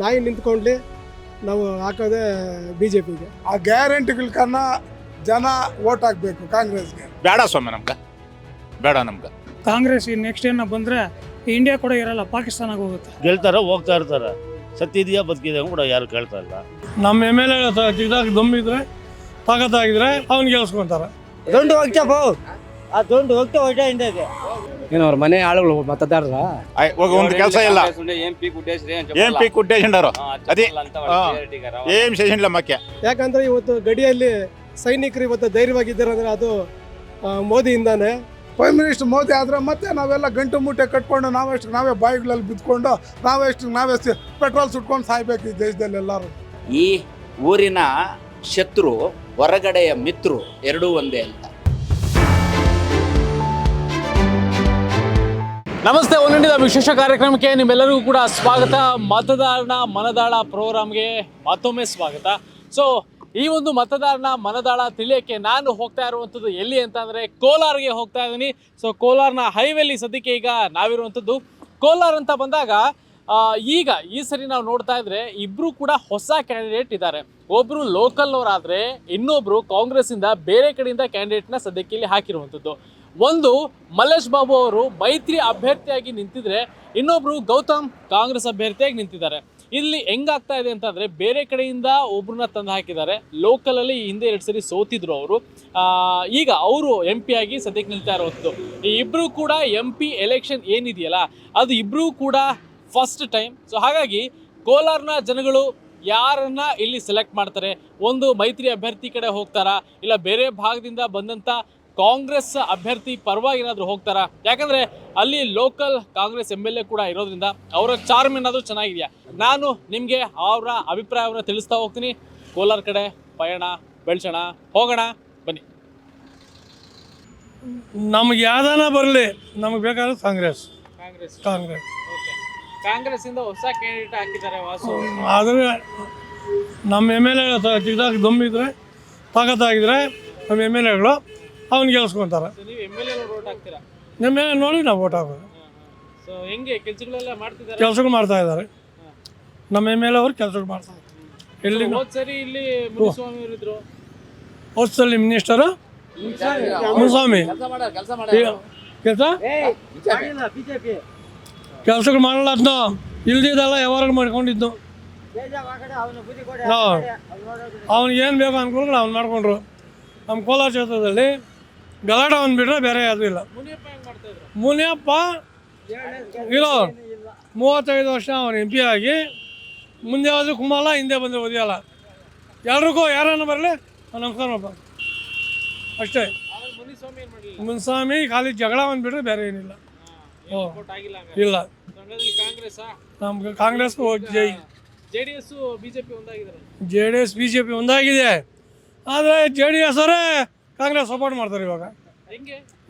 ನಾಯಿ ನಿಂತ್ಕೊಂಡ್ಲಿ ನಾವು ಹಾಕೋದೇ ಬಿ ಜೆ ಪಿಗೆ ಆ ಗ್ಯಾರಂಟಿಗಳನ್ನ ಜನ ಓಟ್ ಹಾಕ್ಬೇಕು ಕಾಂಗ್ರೆಸ್ಗೆ. ಬೇಡ ಸ್ವಾಮಿ ನಮ್ಗೆ. ಬೇಡ ನಮ್ಗೆ. ಕಾಂಗ್ರೆಸ್ ಈ ನೆಕ್ಸ್ಟ್ ಏನ ಬಂದ್ರೆ ಇಂಡಿಯಾ ಕೂಡ ಇರಲ್ಲ ಪಾಕಿಸ್ತಾನಾಗ ಹೋಗುತ್ತೆ. ಗೆಲ್ತಾರ ಹೋಗ್ತಾ ಇರ್ತಾರೆ. ಸತ್ತಿದೆಯಾ ಬದುಕಿದೆ ಕೂಡ ಯಾರು ಕೇಳ್ತಾ ಇಲ್ಲ. ನಮ್ಮ ಎಂ ಎಲ್ ಎ ಜಿಗ್ದಾಗ ದಮ್ಮಿದ್ರೆ ತಾಕತ್ತಾಗಿದ್ರೆ ಅವ್ನು ಗೆಲ್ಸ್ಕೊಂತಾರೆ. ದೊಂಡು ಹೋಗ್ತಾ ಬೋ. ಆ ದೊಂಡು ಹೋಗ್ತಾ ಹೋಗ್ತಾ ಹಿಂದೆ ಏನು ಅವ್ರ ಮನೆ ಆಳುಗಳು ಮತದಾರರ ಆಯ್, ಹೋಗಿ ಒಂದು ಕೆಲಸ ಇಲ್ಲ ఏం పీ కుట్టేసి ಏನ್ ಪಿ ಕುಟ್ಟೇಶಂಡರು ಅದೇ ಹಾ. ಏನ್ ಶೇಷನ್ ಇಲ್ಲ ಮಕ್ಕೆ ಯಾಕಂದ್ರೆ ಇವತ್ತು ಗಡಿಯಲ್ಲಿ ಸೈನಿಕರು ಇವತ್ತು ಧೈರ್ಯವಾಗಿದ್ದಾರೆ ಅಂದ್ರೆ ಅದು ಆ, ಮೋದಿಯಿಂದಾನೆ ಪ್ರೈಮ್ ಮಿನಿಸ್ಟರ್ ಮೋದಿ ಆದ್ರೆ ಮತ್ತೆ ನಾವೆಲ್ಲ ಗಂಟು ಮೂಟೆ ಕಟ್ಕೊಂಡು ನಾವೆಷ್ಟು ನಾವೇ ಬಾಯಿಗಳಲ್ಲಿ ಬಿದ್ಕೊಂಡು ನಾವೆಷ್ಟು ನಾವೇ ಪೆಟ್ರೋಲ್ ಸುಟ್ಕೊಂಡು ಸಾಯ್ಬೇಕು ಈ ದೇಶದಲ್ಲಿ ಎಲ್ಲರೂ ಈ ಊರಿನ ಶತ್ರು ಹೊರಗಡೆಯ ಮಿತ್ರು ಎರಡೂ ಒಂದೇ ಅಂತ ನಮಸ್ತೆ ಒಂದಿಂಡಿದ ವಿಶೇಷ ಕಾರ್ಯಕ್ರಮಕ್ಕೆ ನಿಮ್ಮೆಲ್ಲರಿಗೂ ಕೂಡ ಸ್ವಾಗತ. ಮತದಾರನ ಮನದಾಳ ಪ್ರೋಗ್ರಾಮ್ಗೆ ಮತ್ತೊಮ್ಮೆ ಸ್ವಾಗತ. ಸೊ ಈ ಒಂದು ಮತದಾರನ ಮನದಾಳ ತಿಳಿಯಕ್ಕೆ ನಾನು ಹೋಗ್ತಾ ಇರುವಂಥದ್ದು ಎಲ್ಲಿ ಅಂತಂದರೆ ಕೋಲಾರ್ಗೆ ಹೋಗ್ತಾ ಇದ್ದೀನಿ. ಸೊ ಕೋಲಾರ್ನ ಹೈವೇಲಿ ಸದ್ಯಕ್ಕೆ ಈಗ ನಾವಿರುವಂಥದ್ದು ಕೋಲಾರ್ ಅಂತ ಬಂದಾಗ ಈಗ ಈ ಸರಿ ನಾವು ನೋಡ್ತಾ ಇದ್ರೆ ಇಬ್ರು ಕೂಡ ಹೊಸ ಕ್ಯಾಂಡಿಡೇಟ್ ಇದ್ದಾರೆ. ಒಬ್ಬರು ಲೋಕಲ್ನವರಾದರೆ ಇನ್ನೊಬ್ಬರು ಕಾಂಗ್ರೆಸ್ಸಿಂದ ಬೇರೆ ಕಡೆಯಿಂದ ಕ್ಯಾಂಡಿಡೇಟ್ನ ಸದ್ಯಕ್ಕೆ ಇಲ್ಲಿ ಹಾಕಿರುವಂಥದ್ದು ಒಂದು ಮಲ್ಲೇಶ್ ಬಾಬು ಅವರು ಮೈತ್ರಿ ಅಭ್ಯರ್ಥಿಯಾಗಿ ನಿಂತಿದ್ರೆ ಇನ್ನೊಬ್ರು ಗೌತಮ್ ಕಾಂಗ್ರೆಸ್ ಅಭ್ಯರ್ಥಿಯಾಗಿ ನಿಂತಿದ್ದಾರೆ. ಇಲ್ಲಿ ಹೆಂಗಾಗ್ತಾ ಇದೆ ಅಂತಂದ್ರೆ ಬೇರೆ ಕಡೆಯಿಂದ ಒಬ್ರನ್ನ ತಂದು ಹಾಕಿದ್ದಾರೆ. ಲೋಕಲ್ ಅಲ್ಲಿ ಹಿಂದೆ ಎರಡು ಸರಿ ಸೋತಿದ್ರು ಅವರು. ಈಗ ಅವರು ಎಂ ಪಿ ಆಗಿ ಸದ್ಯಕ್ಕೆ ನಿಲ್ತಾ ಇರೋದು. ಈ ಇಬ್ರು ಕೂಡ ಎಂ ಪಿ ಎಲೆಕ್ಷನ್ ಏನಿದೆಯಲ್ಲ, ಅದು ಇಬ್ಬರೂ ಕೂಡ ಫಸ್ಟ್ ಟೈಮ್ ಸೊ ಹಾಗಾಗಿ ಕೋಲಾರ್ನ ಜನಗಳು ಯಾರನ್ನ ಇಲ್ಲಿ ಸೆಲೆಕ್ಟ್ ಮಾಡ್ತಾರೆ? ಒಂದು ಮೈತ್ರಿ ಅಭ್ಯರ್ಥಿ ಕಡೆ ಹೋಗ್ತಾರಾ? ಇಲ್ಲ ಬೇರೆ ಭಾಗದಿಂದ ಬಂದಂತ ಕಾಂಗ್ರೆಸ್ ಅಭ್ಯರ್ಥಿ ಪರವಾಗಿ ಏನಾದರೂ ಹೋಗ್ತಾರಾ? ಯಾಕಂದ್ರೆ ಅಲ್ಲಿ local Congress M L A ಕೂಡ ಇರೋದ್ರಿಂದ ಅವರ ಚಾರ್ಮ್ ಏನಾದರೂ ಚೆನ್ನಾಗಿದೆಯಾ? ನಾನು ನಿಮಗೆ ಅವರ ಅಭಿಪ್ರಾಯವನ್ನು ತಿಳಿಸ್ತಾ ಹೋಗ್ತೀನಿ. ಕೋಲಾರ ಕಡೆ ಪಯಣ ಬೆಳ್ಸೋಣ ಹೋಗೋಣ ಬನ್ನಿ. ನಮ್ಗೆ ಯಾವ್ದಾನ ಬರಲಿ ನಮಗೆ ಬೇಕಾದ್ರೆ ಕಾಂಗ್ರೆಸ್. ಕಾಂಗ್ರೆಸ್. ಕಾಂಗ್ರೆಸ್. ಕಾಂಗ್ರೆಸ್ ಇಂದ ಹೊಸ ಕ್ಯಾಂಡಿಡೇಟ್ ಹಾಕಿದ್ದಾರೆ ವಾಸು. ಆದರೆ ನಮ್ಮ ಎಂ ಎಲ್ ಎ ಚಿಕ್ಕದಾಗಿ ದಮ್ಮಿದ್ರೆ ತಾಕತ್ತಾಗಿದ್ರೆ ನಮ್ಮ ಎಂ ಎಲ್ ಎಗಳು ಅವ್ನು ಗೆಲ್ಸ್ಕೊಂತಾರೆ. ನೀವು ಮೇಲೆ ಎಲ್ ಹಾಕ್ತೀರಾ ನೋಡಿ ನಾವು ಓಟ್ ಹಾಕೋದು. ಸೊ ಹೆಂಗೆ ಕೆಲಸಗಳೆಲ್ಲ ಮಾಡ್ತಿದ್ದಾರೆ ಕೆಲಸಗಳು ಮಾಡ್ತಾ ಇದ್ದಾರೆ. ನಮ್ಮ ಎಂ ಎಲ್ ಎ ಅವರು ಕೆಲಸಗಳು ಮಾಡ್ತಾರೆ ಇಲ್ಲಿ ಹೋದ್ ಸರಿ ಇಲ್ಲಿ ಮುನಿಸ್ವಾಮಿ ಅವರು ಇದ್ರು ಮಿನಿಸ್ಟರು ಮುನ್ಸ್ವಾಮಿ. ಕೆಲಸ ಬಿಜೆಪಿ. ಕೆಲಸಗಳು ಮಾಡಲ್ಲ ಅದನ್ನ ಇಲ್ದಿದ್ದೆಲ್ಲ ಯಾವಾಗ ಮಾಡ್ಕೊಂಡಿದ್ದು. ಅವನು ಬುದ್ಧಿ ಕೊಡಿ ಹಾ. ಅವ್ನಿಗೆ ಏನು ಬೇಕು ಅನ್ಕೊಂಡ್ರು ಅವ್ನು ಮಾಡ್ಕೊಂಡ್ರು. ನಮ್ಮ ಕೋಲಾರ ಕ್ಷೇತ್ರದಲ್ಲಿ ಗಲಾಟೆ ಒಂದು ಬಿಟ್ರೆ ಬೇರೆ ಯಾವುದೂ ಇಲ್ಲ. ಮುನಿಯಪ್ಪ ಇರೋ ಮೂವತ್ತೈದು ವರ್ಷ ಅವನು ಎಂ ಪಿ ಆಗಿ ಮುಂದೆ ಹೋದ್ರೆ ಕುಮಾಲ ಹಿಂದೆ ಬಂದು ಓದಿಯಲ್ಲ ಎಲ್ರಿಗೂ ಯಾರನ್ನು ಬರಲಿ ನಮಸ್ಕಾರ ಅಷ್ಟೇ. ಆಮೇಲೆ ಮುನಿಸ್ವಾಮಿ ಖಾಲಿ ಜಗಳ ಒಂದು ಬಿಟ್ರೆ ಬೇರೆ ಏನಿಲ್ಲ. ಓ. ಇಲ್ಲ. ನಮ್ಗೆ ಕಾಂಗ್ರೆಸ್ ಜೈ. J D S BJP J D S B J P ಒಂದಾಗಿದೆ. ಆದರೆ ಜೆ ಡಿ ಎಸ್ ಅವರೇ ಕಾಂಗ್ರೆಸ್ ಸಪೋರ್ಟ್ ಮಾಡ್ತಾರೆ ಇವಾಗ.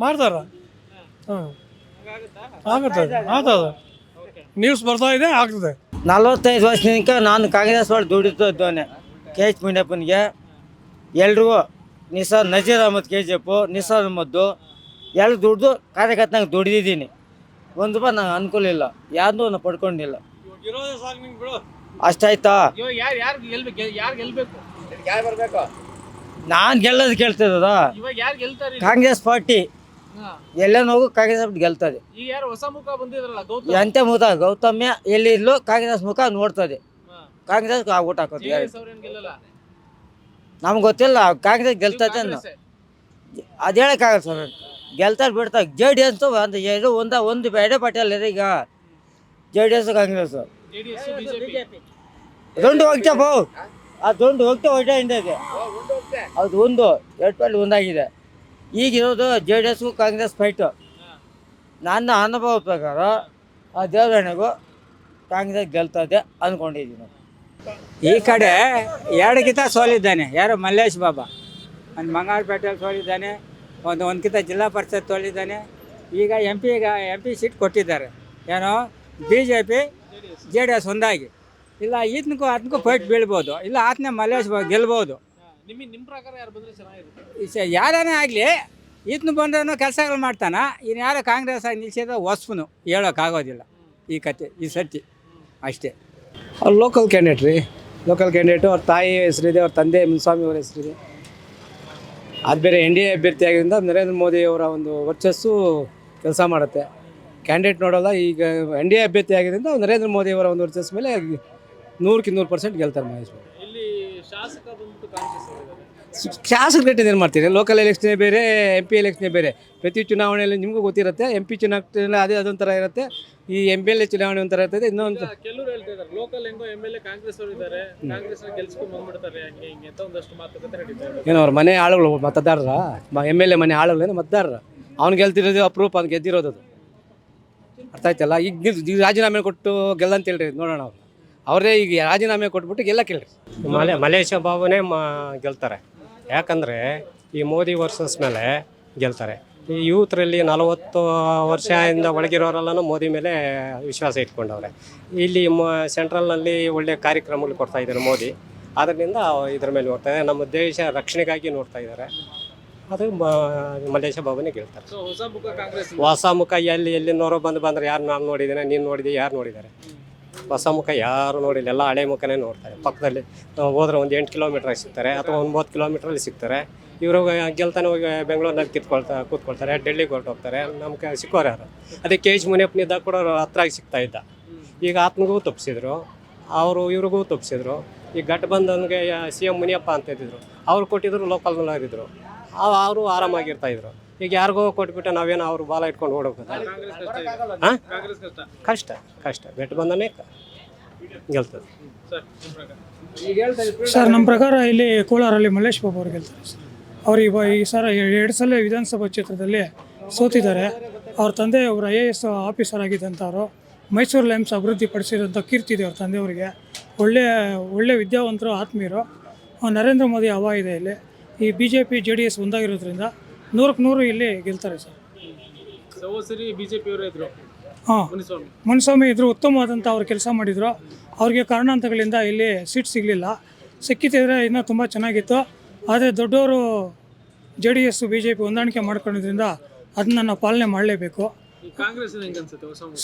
ಮಾಡ್ತಾರ? ಹಾಂ. ಆಗುತ್ತೆ? ಆಗ್ತದೆ ನ್ಯೂಸ್ ಬರ್ತಾ ಇದೆ ಆಗ್ತದೆ. ನಲವತ್ತೈದು ವರ್ಷದಿಂದ ನಾನು ಕಾಂಗ್ರೆಸ್ ಒಳಗೆ ದುಡಿತಿದ್ದೇನೆ ಕೆ ಎಚ್ ಮುನಿಯಪ್ಪನಿಗೆ. ಎಲ್ರಿಗೂ Nisar Nazir Ahmad K G F Nisar Ahmed ಎಲ್ಲ ದುಡ್ದು ಕಾರ್ಯಕರ್ತನಾಗ ದುಡಿದಿದ್ದೀನಿ. ಒಂದು ರೂಪಾಯಿ ನಂಗೆ ಅನುಕೂಲ ಇಲ್ಲ. ಯಾರನ್ನೂ ನಾನು ಪಡ್ಕೊಂಡಿಲ್ಲ. ಅಷ್ಟಾಯ್ತಾ ನಾನು ಗೆಲ್ಲೋದು ಕೇಳ್ತದ ಇವಾಗ ಯಾರು ಗೆಲ್ತಾರೆ ಕಾಂಗ್ರೆಸ್ ಪಾರ್ಟಿ. ಎಲ್ಲ ಎಲ್ಲನೂ ಹೋಗು ಕಾಂಗ್ರೆಸ್ ಪಾರ್ಟಿ ಗೆಲ್ತದೆ. ಈಗ ಯಾರು ಹೊಸ ಮುಖ ಬಂದಿದ್ರಲ್ಲ ಗೌತಮ್? ಎಂತ ಮುಖ? ಗೌತಮ್ಯ ಎಲ್ಲಿ ಇಲ್ಲೋ ಕಾಂಗ್ರೆಸ್ ಮುಖ ನೋಡ್ತದೆ. ಕಾಂಗ್ರೆಸ್ ಊಟ ಹಾಕೋದು ಜೆಡಿಎಸ್ ಅವ್ರೇನ್ ಗೆಲ್ಲಲ್ಲ? ನಮ್ಗೆ ಗೊತ್ತಿಲ್ಲ ಕಾಂಗ್ರೆಸ್ ಗೆಲ್ತದೆ ಅನ್ನೋ. ಅದು ಹೇಳಕ್ಕಾಗಲ್ಲ ಸರ್. ಗೆಲ್ತಾರೆ ಬಿಡ್ತಾರೆ. ಜೆ ಡಿ ಎಸ್ ಒಂದು ಎರಡು ಒಂದ ಒಂದು ಬೇಡ ಪಾರ್ಟಿಯಲ್ಲಿ ಈಗ. J D S Congress. Dondu ಹೋಗ್ತಾ ಬೋ. ಆ ದೊಂಡು ಹೋಗ್ತಾ ಹೊಟ್ಟೆ ಹಿಂದೆ ಅದು ಒಂದು ಪಾರ್ಟಿ ಒಂದಾಗಿದೆ. ಈಗಿರೋದು ಜೆ ಡಿ ಎಸ್ಗೂ ಕಾಂಗ್ರೆಸ್ ಫೈಟು ನನ್ನ ಅನುಭವ ಪ್ರಕಾರ ಆ ದೇವರಣೆಗೂ ಕಾಂಗ್ರೆಸ್ ಗೆಲ್ತದೆ ಅಂದ್ಕೊಂಡಿದ್ದೀನಿ ಈ ಕಡೆ ಎರಡು ಕಿತ ಸೋಲಿದ್ದಾನೆ. ಯಾರು ಮಲ್ಲೇಶ್ ಬಾಬಾ. ಒಂದು ಮಂಗಾರಪೇಟೆಯಲ್ಲಿ ಸೋಲಿದ್ದಾನೆ. ಒಂದು ಒಂದು ಕಿತ ಜಿಲ್ಲಾ ಪರಿಷತ್ ಸೋಲಿದ್ದಾನೆ. ಈಗ ಎಂ ಪಿ ಈಗ ಎಂ ಪಿ ಸೀಟ್ ಕೊಟ್ಟಿದ್ದಾರೆ. ಏನೋ B J P J D S ಒಂದಾಗಿ. ಇಲ್ಲ ಈತನಿಗೂ ಅದಕ್ಕೂ ಫೈಟ್ ಬೀಳ್ಬೋದು. ಇಲ್ಲ, ಆತನೇ ಮಲ್ಲೇಶ್ ಗೆಲ್ಬೋದು. ಹಾ. ನಿಮ್ ನಿಮ್ ಪ್ರಕಾರ ಯಾರು ಬಂದ್ರೆ ಚೆನ್ನಾಗಿರುತ್ತೆ? ಯಾರೇ ಆಗಲಿ ಈತನು ಬಂದ್ರೂ ಕೆಲಸಗಳು ಮಾಡ್ತಾನ ಇನ್ನು ಯಾರು ಕಾಂಗ್ರೆಸ್ ಆಗಿ ನಿಲ್ಸಿದ್ರೆ ಹೊಸ್ಪನು ಹೇಳೋಕ್ಕಾಗೋದಿಲ್ಲ ಈ ಕತೆ ಈ ಸರ್ತಿ. ಅಷ್ಟೇ. ಅವ್ರು ಲೋಕಲ್ ಕ್ಯಾಂಡಿಡೇಟ್ ರೀ. ಲೋಕಲ್ ಕ್ಯಾಂಡಿಡೇಟು ಅವ್ರ ತಾಯಿ ಹೆಸರಿದೆ ಅವ್ರ ತಂದೆ ಮುನ್ಸ್ವಾಮಿ ಅವರ ಹೆಸರಿದೆ. ಅದು ಬೇರೆ ಎನ್ ಡಿ ಎ ಅಭ್ಯರ್ಥಿ ಆಗಿದ್ದರಿಂದ ನರೇಂದ್ರ ಮೋದಿ ಅವರ ಒಂದು ವರ್ಚಸ್ಸು ಕೆಲಸ ಮಾಡುತ್ತೆ. ಕ್ಯಾಂಡಿಡೇಟ್ ನೋಡೋಲ್ಲ ಈಗ ಎನ್ ಡಿ ಎ ಅಭ್ಯರ್ಥಿ ಆಗಿದ್ದರಿಂದ ನರೇಂದ್ರ ಮೋದಿ ಅವರ ಒಂದು ವರ್ಚಸ್ ಮೇಲೆ ನೂರಕ್ಕೆ ನೂರು ಪರ್ಸೆಂಟ್ ಗೆಲ್ತಾರೆ ಮಹೇಶ್ ಬಾಬು ಇಲ್ಲಿ ಶಾಸಕ ಬಂದ್ಬಿಟ್ಟು ಕಾಂಗ್ರೆಸ್ ಅವರಿದ್ದಾರೆ ಶಾಸಕ ರೇಟ್ ಏನು ಮಾಡ್ತೀರಿ? ಲೋಕಲ್ ಎಲೆಕ್ಷನೇ ಬೇರೆ ಎಂ ಪಿ ಎಲೆಕ್ಷನೇ ಬೇರೆ. ಪ್ರತಿ ಚುನಾವಣೆಯಲ್ಲಿ ನಿಮಗೂ ಗೊತ್ತಿರುತ್ತೆ ಎಂ ಪಿ ಚುನಾವಣೆ ಅದೇ ಅದೊಂಥರ ಇರುತ್ತೆ ಈ ಎಂ ಎಲ್ ಎ ಚುನಾವಣೆ ಒಂಥರ ಇರ್ತದೆ ಇನ್ನೊಂದು ಕೆಲವರು ಹೇಳ್ತಿದ್ದಾರೆ ಲೋಕಲ್ ಹೆಂಗೋ ಎಂ ಎಲ್ ಎ ಕಾಂಗ್ರೆಸ್ ಅವರು ಇದ್ದಾರೆ ಕಾಂಗ್ರೆಸ್ ಗೆಲ್ಸ್ಕೊಂಡ್ ಬಂದ್ಬಿಡ್ತಾರೆ ಹಂಗೆ ಹಿಂಗೆ ಅಂತ ಒಂದಷ್ಟು ಮಾತುಕತೆ ನಡೀತಾರೆ ಏನೋ ಅವ್ರ ಮನೆ ಆಳುಗಳು ಮತದಾರರ? ಎಂ ಎಲ್ ಎ ಮನೆ ಆಳುಗಳೇನು ಮತದಾರರ? ಅವ್ನು ಗೆಲ್ತಿರೋದು ಅಪ್ರೂಪ್ ಅವ್ನು ಗೆದ್ದಿರೋದು ಅದು. ಅರ್ಥ ಆಯ್ತಲ್ಲ? ಈಗ ರಾಜೀನಾಮೆ ಕೊಟ್ಟು ಗೆಲ್ಲಂತ ಹೇಳ್ರಿ ನೋಡೋಣ ಅವ್ರು. ಅವರೇ ಈಗ ರಾಜೀನಾಮೆ ಕೊಟ್ಬಿಟ್ಟು ಗೆಲ್ಲ ಕೇಳ್ರಿ ಮಲೆ ಮಲೇಶ ಬಾಬುನೇ ಮಾ ಗೆಲ್ತಾರೆ. ಯಾಕಂದರೆ ಈ ಮೋದಿ ವರ್ಸಸ್ ಮೇಲೆ ಗೆಲ್ತಾರೆ. ಈ ಯೂತ್ರಲ್ಲಿ ನಲವತ್ತು ವರ್ಷದಿಂದ ಒಳಗಿರೋರೆಲ್ಲನೂ ಮೋದಿ ಮೇಲೆ ವಿಶ್ವಾಸ ಇಟ್ಕೊಂಡವ್ರೆ. ಇಲ್ಲಿ ಮ ಸೆಂಟ್ರಲ್ನಲ್ಲಿ ಒಳ್ಳೆಯ ಕಾರ್ಯಕ್ರಮಗಳು ಕೊಡ್ತಾ ಇದ್ದಾರೆ ಮೋದಿ. ಅದರಿಂದ ಇದ್ರ ಮೇಲೆ ನೋಡ್ತಾ ಇದ್ದಾರೆ. ನಮ್ಮ ದೇಶ ರಕ್ಷಣೆಗಾಗಿ ನೋಡ್ತಾ ಇದ್ದಾರೆ. ಅದು ಮ- ಮಲೇಶ ಬಾಬುನೇ ಗೆಲ್ತಾರೆ. ಸೊ ಹೊಸ ಮುಖ ಎಲ್ಲಿ ಎಲ್ಲಿ ನೋರೋ ಬಂದು ಬಂದ್ರೆ ಯಾರು ನಾನು ನೋಡಿದ್ದೇನೆ ನೀನು ನೋಡಿದೆ ಯಾರು ನೋಡಿದ್ದಾರೆ? ಹೊಸ ಮುಖ ಯಾರು ನೋಡಿಲ್ಲ. ಎಲ್ಲ ಹಳೆ ಮುಖನೇ ನೋಡ್ತಾರೆ ಪಕ್ಕದಲ್ಲಿ ಹೋದ್ರೆ ಒಂದು ಎಂಟು ಕಿಲೋಮೀಟ್ರಾಗಿ ಸಿಗ್ತಾರೆ ಅಥವಾ ಒಂಬತ್ತು ಕಿಲೋಮೀಟ್ರಲ್ಲಿ ಸಿಗ್ತಾರೆ. ಇವರು ಗೆಲ್ತಾನೆ ಹೋಗಿ ಬೆಂಗಳೂರಿನಲ್ಲಿ ಕಿತ್ಕೊಳ್ತಾ ಕೂತ್ಕೊಳ್ತಾರೆ, ಡೆಲ್ಲಿಗೆ ಹೊರಟೋಗ್ತಾರೆ ನಮ್ಗೆ ಸಿಕ್ಕೋರು ಯಾರು? ಅದೇ ಕೆ ಜಿ ಮುನಿಯಪ್ಪನಿದ್ದಾಗ ಕೂಡ ಅವ್ರು ಹತ್ರಾಗಿ ಸಿಗ್ತಾ ಇದ್ದ. ಈಗ ಆತ್ಮಗೂ ತಪ್ಪಿಸಿದ್ರು. ಅವರು ಇವ್ರಿಗೂ ತಪ್ಪಿಸಿದ್ರು. ಈ ಘಟಬಂಧನ್ಗೆ ಸಿ ಎಂ ಮುನಿಯಪ್ಪ ಅಂತ ಇದ್ದಿದ್ರು. ಅವ್ರು ಕೊಟ್ಟಿದ್ರು ಲೋಕಲ್ನಲ್ಲಿದ್ದರು ಅವರು ಆರಾಮಾಗಿರ್ತಾ ಇದ್ರು. ಈಗ ಯಾರಿಗೋ ಕೊಟ್ಬಿಟ್ಟು ನಾವೇನು ಅವ್ರು ಬಾಲ ಇಟ್ಕೊಂಡು ಕಷ್ಟ ಹಾಂ? ಕಷ್ಟ. ಕಷ್ಟ ಬೆಟ್ಟು ಬಂದನೇ ಗೆಲ್ತದೆ. ಸರ್ ನಿಮ್ ಪ್ರಕಾರ? ಸರ್ ನಮ್ಮ ಪ್ರಕಾರ ಇಲ್ಲಿ ಕೋಲಾರಲ್ಲಿ ಮಲ್ಲೇಶ್ ಬಾಬು ಅವ್ರು ಗೆಲ್ತಾರೆ ಸರ್. ಅವ್ರು ಇವ ಈ ಸರ ಎರಡು ಸಲ ವಿಧಾನಸಭಾ ಕ್ಷೇತ್ರದಲ್ಲಿ ಸೋತಿದ್ದಾರೆ. ಅವ್ರ ತಂದೆ ಒಬ್ಬರು ಐ ಎ ಎಸ್ ಆಫೀಸರ್ ಆಗಿದ್ದಂಥವ್ರು. ಮೈಸೂರು ಲೈಮ್ಸ್ ಅಭಿವೃದ್ಧಿ ಪಡಿಸಿರೋಂಥ ಕೀರ್ತಿ ಇದೆ ಅವ್ರ ತಂದೆಯವರಿಗೆ. ಒಳ್ಳೆಯ ಒಳ್ಳೆ ವಿದ್ಯಾವಂತರು ಆತ್ಮೀಯರು. ನರೇಂದ್ರ ಮೋದಿ ಹವಾ ಇದೆ ಇಲ್ಲಿ. ಈ B J P J D S ಒಂದಾಗಿರೋದ್ರಿಂದ ನೂರಕ್ಕೆ ನೂರು ಇಲ್ಲಿ ಗೆಲ್ತಾರೆ ಸರ್. ಸರಿ ಬಿಜೆಪಿ ಅವರೇ ಇದ್ರು. ಹಾಂ. ಮುನಿಸ್ವಾಮಿ. ಇದ್ರು ಉತ್ತಮವಾದಂಥ ಅವ್ರು ಕೆಲಸ ಮಾಡಿದರು. ಅವ್ರಿಗೆ ಕಾರಣಾಂತಗಳಿಂದ ಇಲ್ಲಿ ಸೀಟ್ ಸಿಗಲಿಲ್ಲ. ಸಿಕ್ಕಿದ್ರೆ ಇನ್ನೂ ತುಂಬ ಚೆನ್ನಾಗಿತ್ತು. ಆದರೆ ದೊಡ್ಡವರು J D S B J P ಹೊಂದಾಣಿಕೆ ಮಾಡ್ಕೊಂಡಿದ್ರಿಂದ ಅದನ್ನ ನಾವು ಪಾಲನೆ ಮಾಡಲೇಬೇಕು.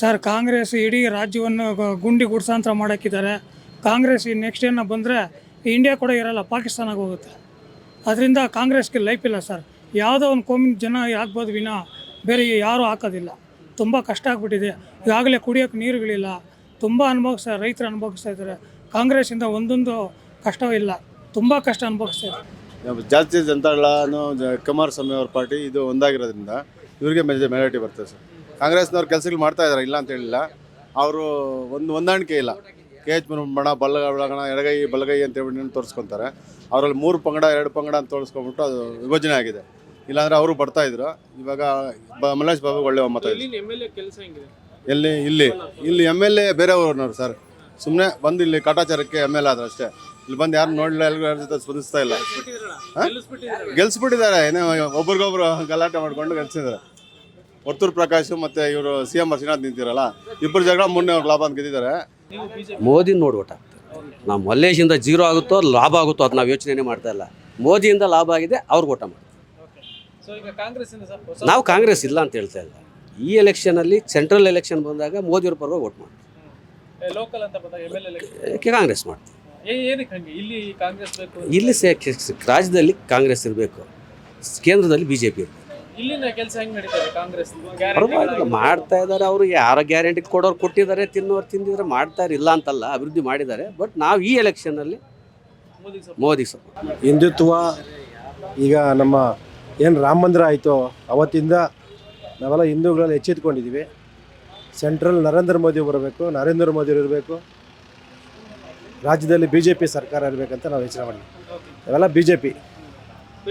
ಸರ್ ಕಾಂಗ್ರೆಸ್ ಇಡೀ ರಾಜ್ಯವನ್ನು ಗುಂಡಿ ಗುಡ್ಸಾಂತರ ಮಾಡೋಕ್ಕಿದ್ದಾರೆ. ಕಾಂಗ್ರೆಸ್ ಈ ನೆಕ್ಸ್ಟ್ ಏನೋ ಬಂದರೆ ಇಂಡಿಯಾ ಕೂಡ ಇರಲ್ಲ ಪಾಕಿಸ್ತಾನಾಗ ಹೋಗುತ್ತೆ ಅದರಿಂದ ಕಾಂಗ್ರೆಸ್ಗೆ ಲೈಫ್ ಇಲ್ಲ ಸರ್. ಯಾವುದೋ ಒಂದು ಕೋಮಿನ ಜನ ಆಗ್ಬೋದು ವಿನ, ಬೇರೆ ಯಾರೂ ಹಾಕೋದಿಲ್ಲ. ತುಂಬ ಕಷ್ಟ ಆಗ್ಬಿಟ್ಟಿದೆ. ಈಗಾಗಲೇ ಕುಡಿಯೋಕ್ಕೆ ನೀರುಗಳಿಲ್ಲ. ತುಂಬ ಅನುಭವಿಸ್ತಾ ರೈತರು ಅನುಭವಿಸ್ತಾ ಇದ್ದಾರೆ. ಕಾಂಗ್ರೆಸ್ಸಿಂದ ಒಂದೊಂದು ಕಷ್ಟವಿಲ್ಲ ತುಂಬ ಕಷ್ಟ ಅನುಭವಿಸ್ತಾ ಇದ್ದಾರೆ ಜಾಸ್ತಿ ಜನತಾದಳನು ಕುಮಾರಸ್ವಾಮಿ ಅವ್ರ ಪಾರ್ಟಿ ಇದು ಒಂದಾಗಿರೋದ್ರಿಂದ ಇವ್ರಿಗೆ ಮೆಜ ಮೆಜಾರಿಟಿ ಬರ್ತದೆ ಸರ್. ಕಾಂಗ್ರೆಸ್ನವ್ರು ಕೆಲಸಗಳು ಮಾಡ್ತಾ ಇದ್ದಾರೆ ಇಲ್ಲ ಅಂತ ಹೇಳಿಲ್ಲ. ಅವರು ಒಂದು ಹೊಂದಾಣಿಕೆ ಇಲ್ಲ. ಕೆ ಎಚ್ ಮಣ್ಣ ಬಲ್ಲ ಬಳಗಣ ಎಡಗೈ ಬಲಗೈ ಅಂತ ಹೇಳ್ಬಿಟ್ಟು ತೋರಿಸ್ಕೊತಾರೆ. ಅವರಲ್ಲಿ ಮೂರು ಪಂಗಡ ಎರಡು ಪಂಗಡ ಅಂತ ತೋರಿಸ್ಕೊಂಡ್ಬಿಟ್ಟು ಅದು ವಿಭಜನೆ ಆಗಿದೆ. ಇಲ್ಲಾಂದ್ರೆ ಅವರು ಬರ್ತಾ ಇದ್ರು. ಇವಾಗ ಬ ಮಲ್ಲೇಶ್ ಬಾಬು ಒಳ್ಳೆ ಒಮ್ಮತ ಎಲ್ಲಿ ಇಲ್ಲಿ. ಇಲ್ಲಿ ಎಂ ಎಲ್ ಎ ಬೇರೆಯವ್ರನ್ನವ್ರು ಸರ್. ಸುಮ್ಮನೆ ಬಂದು ಇಲ್ಲಿ ಕಾಟಾಚಾರಕ್ಕೆ ಎಂ ಎಲ್ ಆದ್ರು ಅಷ್ಟೇ. ಇಲ್ಲಿ ಬಂದು ಯಾರು ನೋಡಲಿಲ್ಲ ಎಲ್ಲರೂ ಯಾರ ಜೊತೆ ಸ್ಪಂದಿಸ್ತಾ ಇಲ್ಲ. ಗೆಲ್ಸ್ಬಿಟ್ಟಿದ್ದಾರೆ. ಏನೋ ಒಬ್ರಿಗೊಬ್ರು ಗಲಾಟೆ ಮಾಡ್ಕೊಂಡು ಗೆಲ್ಸಿದ್ದಾರೆ. ವರ್ತೂರ್ ಪ್ರಕಾಶ್ ಮತ್ತೆ ಇವರು ಸಿ ಎಂ ಶ್ರೀನಾಥ್ ನಿಂತಿರಲ್ಲ. ಇಬ್ಬರು ಜಗಳ ಮೊನ್ನೆ ಅವ್ರು ಲಾಭ ಅಂತ ಗೆದ್ದಿದ್ದಾರೆ. ಮೋದಿ ನೋಡ್ಬಿಟ್ಟ ನಾವು ಮಲ್ಲೇಶಿಂದ ಜೀರೋ ಆಗುತ್ತೋ ಲಾಭ ಆಗುತ್ತೋ ಅದು ನಾವು ಯೋಚನೆ ಮಾಡ್ತಾ ಇಲ್ಲ. ಮೋದಿಯಿಂದ ಲಾಭ ಆಗಿದೆ ಅವ್ರಿಗೆ ಓಟ ಮಾಡ್ತಾರೆ. ನಾವು ಕಾಂಗ್ರೆಸ್ ಇಲ್ಲ ಅಂತ ಹೇಳ್ತಾ ಇಲ್ಲ. ಈ ಎಲೆಕ್ಷನಲ್ಲಿ ಸೆಂಟ್ರಲ್ ಎಲೆಕ್ಷನ್ ಬಂದಾಗ ಮೋದಿಯವ್ರ ಪರವಾಗಿ ಓಟ್ ಮಾಡಿ ಲೋಕಲ್ ಅಂತ ಬಂದಾಗ ಎಂ ಎಲ್ ಎ ಯಾಕೆ ಕಾಂಗ್ರೆಸ್ ಮಾಡ್ತೀವಿ ಇಲ್ಲಿ ರಾಜ್ಯದಲ್ಲಿ ಕಾಂಗ್ರೆಸ್ ಇರಬೇಕು. ಕೇಂದ್ರದಲ್ಲಿ ಬಿ ಜೆ ಪಿ ಇರಬೇಕು. ಇಲ್ಲಿನ ಕೆಲಸ ಹೆಂಗ್ ನಡೀತದೆ ಕಾಂಗ್ರೆಸ್ ಪರವಾಗಿಲ್ಲ. ಮಾಡ್ತಾ ಇದ್ದಾರೆ ಅವರು ಯಾರ ಗ್ಯಾರಂಟಿ ಕೊಡೋರು ಕೊಟ್ಟಿದ್ದಾರೆ ತಿನ್ನೋರು ತಿಂದಿದ್ರೆ ಮಾಡ್ತಾರೆ ಇಲ್ಲ ಅಂತಲ್ಲ ಅಭಿವೃದ್ಧಿ ಮಾಡಿದ್ದಾರೆ. ಬಟ್ ನಾವು ಈ ಎಲೆಕ್ಷನ್ನಲ್ಲಿ ಮೋದಿ ಮೋದಿ ಸರ್. ಹಿಂದುತ್ವ ಈಗ ನಮ್ಮ ಏನು ರಾಮ ಮಂದಿರ ಆಯಿತು ಅವತ್ತಿಂದ ನಾವೆಲ್ಲ ಹಿಂದೂಗಳಲ್ಲಿ ಎಚ್ಚೆತ್ಕೊಂಡಿದ್ದೀವಿ ಸೆಂಟ್ರಲ್ ನರೇಂದ್ರ ಮೋದಿ ಬರಬೇಕು ನರೇಂದ್ರ ಮೋದಿ ಇರಬೇಕು. ರಾಜ್ಯದಲ್ಲಿ ಬಿ ಜೆ ಪಿ ಸರ್ಕಾರ ಇರಬೇಕಂತ ನಾವು ಯೋಚನೆ ಮಾಡಿದ್ವಿ ಅವೆಲ್ಲ ಬಿ ಜೆ ಪಿ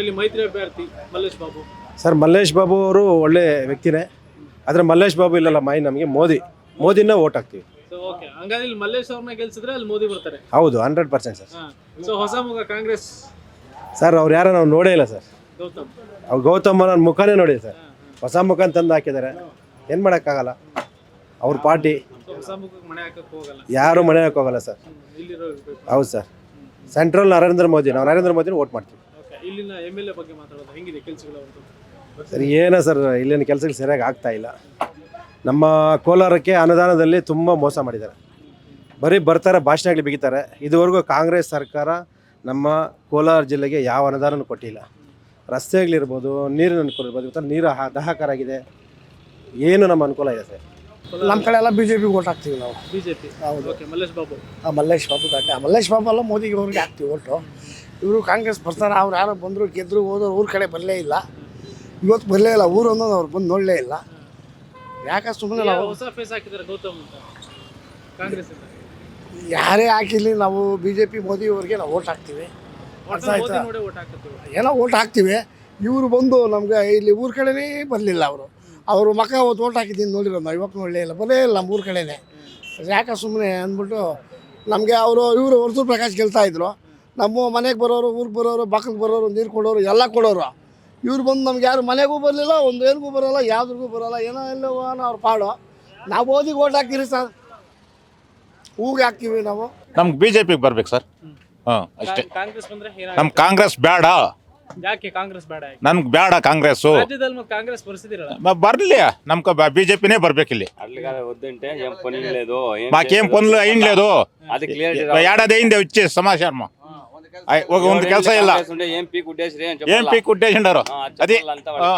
ಇಲ್ಲಿ ಮೈತ್ರಿ ಅಭ್ಯರ್ಥಿ ಮಲ್ಲೇಶ್ ಬಾಬು. ಸರ್ ಮಲ್ಲೇಶ್ ಬಾಬು ಅವರು ಒಳ್ಳೆ ವ್ಯಕ್ತಿನೇ. ಆದರೆ ಮಲ್ಲೇಶ್ ಬಾಬು ಇಲ್ಲಲ್ಲ ಮೈ ನಮಗೆ ಮೋದಿ. ಮೋದಿನ ಓಟ್ ಹಾಕ್ತೀವಿ. ಸೊ ಓಕೆ ಹಂಗಾದ್ರೆ ಇಲ್ಲಿ ಮಲ್ಲೇಶ್ ಅವ್ರನ್ನ ಗೆಲ್ಸಿದ್ರೆ ಅಲ್ಲಿ ಮೋದಿ ಬರ್ತಾರೆ. ಹೌದು ಹಂಡ್ರೆಡ್ ಪರ್ಸೆಂಟ್ ಸರ್. ಸೊ ಹೊಸ ಮುಖ ಕಾಂಗ್ರೆಸ್. ಸರ್ ಅವ್ರು ಯಾರೋ ನಾವು ನೋಡೇ ಇಲ್ಲ ಸರ್. ಗೌತಮ್. ಅವ್ರು ಗೌತಮ್ ನನ್ನ ಮುಖನೇ ನೋಡಿ ಸರ್. ಹೊಸ ಮುಖ ತಂದು ಹಾಕಿದ್ದಾರೆ ಏನು ಮಾಡೋಕ್ಕಾಗಲ್ಲ. ಅವ್ರ ಪಾರ್ಟಿ. ಹೊಸ ಮುಖಕ್ಕೆ ಮನೆ ಹಾಕಕ್ ಹೋಗಲ್ಲ. ಯಾರು ಮನೆ ಹೋಗಲ್ಲ ಸರ್. ಇಲ್ಲಿರೋ ಹೌದು ಸರ್. ಸೆಂಟ್ರಲ್ ನರೇಂದ್ರ ಮೋದಿ ನಾವು ನರೇಂದ್ರ ಮೋದಿನ ವೋಟ್ ಮಾಡ್ತೀವಿ. ಓಕೆ ಇಲ್ಲಿನ ಎಂ ಎಲ್ ಎ ಬಗ್ಗೆ ಮಾತಾಡೋದು. ಹೆಂಗಿದೆ ಕೆಲಸಗಳು ಸರ್ ಏನೋ ಸರ್ ಇಲ್ಲಿನ ಕೆಲಸಗಳು ಸರಿಯಾಗಿ ಆಗ್ತಾ ಇಲ್ಲ. ನಮ್ಮ ಕೋಲಾರಕ್ಕೆ ಅನುದಾನದಲ್ಲಿ ತುಂಬ ಮೋಸ ಮಾಡಿದ್ದಾರೆ. ಬರೀ ಬರ್ತಾರೆ ಭಾಷಣಗಳು ಬಿಗಿತಾರೆ. ಇದುವರೆಗೂ ಕಾಂಗ್ರೆಸ್ ಸರ್ಕಾರ ನಮ್ಮ ಕೋಲಾರ ಜಿಲ್ಲೆಗೆ ಯಾವ ಅನುದಾನನೂ ಕೊಟ್ಟಿಲ್ಲ. ರಸ್ತೆಗಳಿರ್ಬೋದು ನೀರಿನ ಅನುಕೂಲ ಇರ್ಬೋದು ಇವತ್ತು ನೀರು ಹಾ- ದಾಹಕಾರ ಆಗಿದೆ. ಏನು ನಮ್ಮ ಅನುಕೂಲ ಇದೆ ಸರ್? ನಮ್ಮ ಕಡೆ ಎಲ್ಲ ಬಿ ಜೆ ಪಿಗೆ ಓಟ್ ಹಾಕ್ತೀವಿ ನಾವು. ಬಿಜೆಪಿ? ಹೌದು. ಓಕೆ ಮಲ್ಲೇಶ್ ಬಾಬು. ಆ ಮಲ್ಲೇಶ್ ಬಾಬು ಕಾಕ ಮಲ್ಲೇಶ್ ಬಾಬು ಎಲ್ಲ ಮೋದಿಗೆ ಅವ್ರಿಗೆ ಹಾಕ್ತೀವಿ ಓಟು ಇವರು ಕಾಂಗ್ರೆಸ್ ಬರ್ತಾರೆ ಅವ್ರು ಯಾರೋ ಬಂದರು ಗೆದ್ದರು ಹೋದ್ರು ಊರ ಕಡೆ ಬರಲೇ ಇಲ್ಲ. ಇವತ್ತು ಬರಲೇ ಇಲ್ಲ ಊರು ಅನ್ನೋದು ಅವ್ರು ಬಂದು ನೋಡಲೇ ಇಲ್ಲ. ಯಾಕೆ ಸುಮ್ಮನೆ ನಾವು ಹೊಸ ಫೇಸ್ ಹಾಕಿದ್ದಾರೆ ಗೌತಮ್ ಅಂತ ಕಾಂಗ್ರೆಸ್ ಯಾರೇ ಹಾಕಿರಲಿ ನಾವು ಬಿ ಜೆ ಪಿ ಮೋದಿ ಅವ್ರಿಗೆ ನಾವು ಓಟ್ ಹಾಕ್ತೀವಿ. ಅರ್ಥ ಆಯ್ತಾ? ಏನೋ ಓಟ್ ಹಾಕ್ತೀವಿ. ಇವರು ಬಂದು ನಮ್ಗೆ ಇಲ್ಲಿ ಊರ ಕಡೆನೇ ಬರಲಿಲ್ಲ ಅವರು. ಅವರು ಮಕ್ಕ ಅವತ್ತು ಓಟ್ ಹಾಕಿದ್ದೀನಿ ನೋಡಿರೋ ನಾವು ಇವತ್ತು ನೋಡಲೇ ಇಲ್ಲ ಬರಲೇ ಇಲ್ಲ ನಮ್ಮ ಊರ ಕಡೆನೇ. ಯಾಕೆ ಸುಮ್ಮನೆ ಅಂದ್ಬಿಟ್ಟು ನಮಗೆ ಅವರು ಇವರು ಹೊರತು ಪ್ರಕಾಶ್ ಗೆಲ್ತಾ ಇದ್ರು. ನಮ್ಮ ಮನೆಗೆ ಬರೋರು ಊರಿಗೆ ಬರೋರು ಬಾಕಲಿಗೆ ಬರೋರು ನೀರು ಕೊಡೋರು ಎಲ್ಲ ಕೊಡೋರು. ಇವ್ರು ಬಂದು ನಮ್ಗೆ ಯಾರು ಮನೆಗೂ ಬರಲಿಲ್ಲ ಒಂದು ಏನಿಗೂ ಬರೋಲ್ಲ ಯಾವುದ್ರಿಗೂ ಬರೋಲ್ಲ ಏನೋ ಎಲ್ಲೋ ಅವ್ರ ಪಾಡು ನಾವು ಓದಿಗೆ ಓಟ್ ಹಾಕ್ತೀರಿ ಸರ್ ಹೂಗೆ ಹಾಕ್ತೀವಿ ನಾವು ನಮ್ಗೆ ಬಿ ಜೆ ಪಿಗೆ ಬರ್ಬೇಕು ಸರ್ ಹಾಂ ಅಷ್ಟೇ ಕಾ- ಕಾಂಗ್ರೆಸ್ ಬಂದ್ರೆ ನಮ್ ಏನಾಗುತ್ತೆ ಕಾಂಗ್ರೆಸ್ ಬೇಡ ಯಾಕೆ ಕಾಂಗ್ರೆಸ್ ಬೇಡ ಯಾಕೆ? ನನ್ಗೆ ಬೇಡ ಕಾಂಗ್ರೆಸ್ಸು ರಾಜ್ಯದಲ್ಲಿ ಮತ್ತೆ కాంగ్రెస్ పరిస్థితి ಬರ್ಲಿ నమ్మక బీజేపీనే బర్బెకిల్లి వద్దంటే ఏం పని లేదు మాకేం పనులు అయిండలేదు అది క్లియర్ ఏడాది అయింది వచ్చి సమాచారం అయ్ ఒక ಒಂದು ಕೆಲಸ ಇಲ್ಲ ఏం పీక్ ఉట్టేసి ఏం పీక్ కుట్టేసిండారు అది ఆ,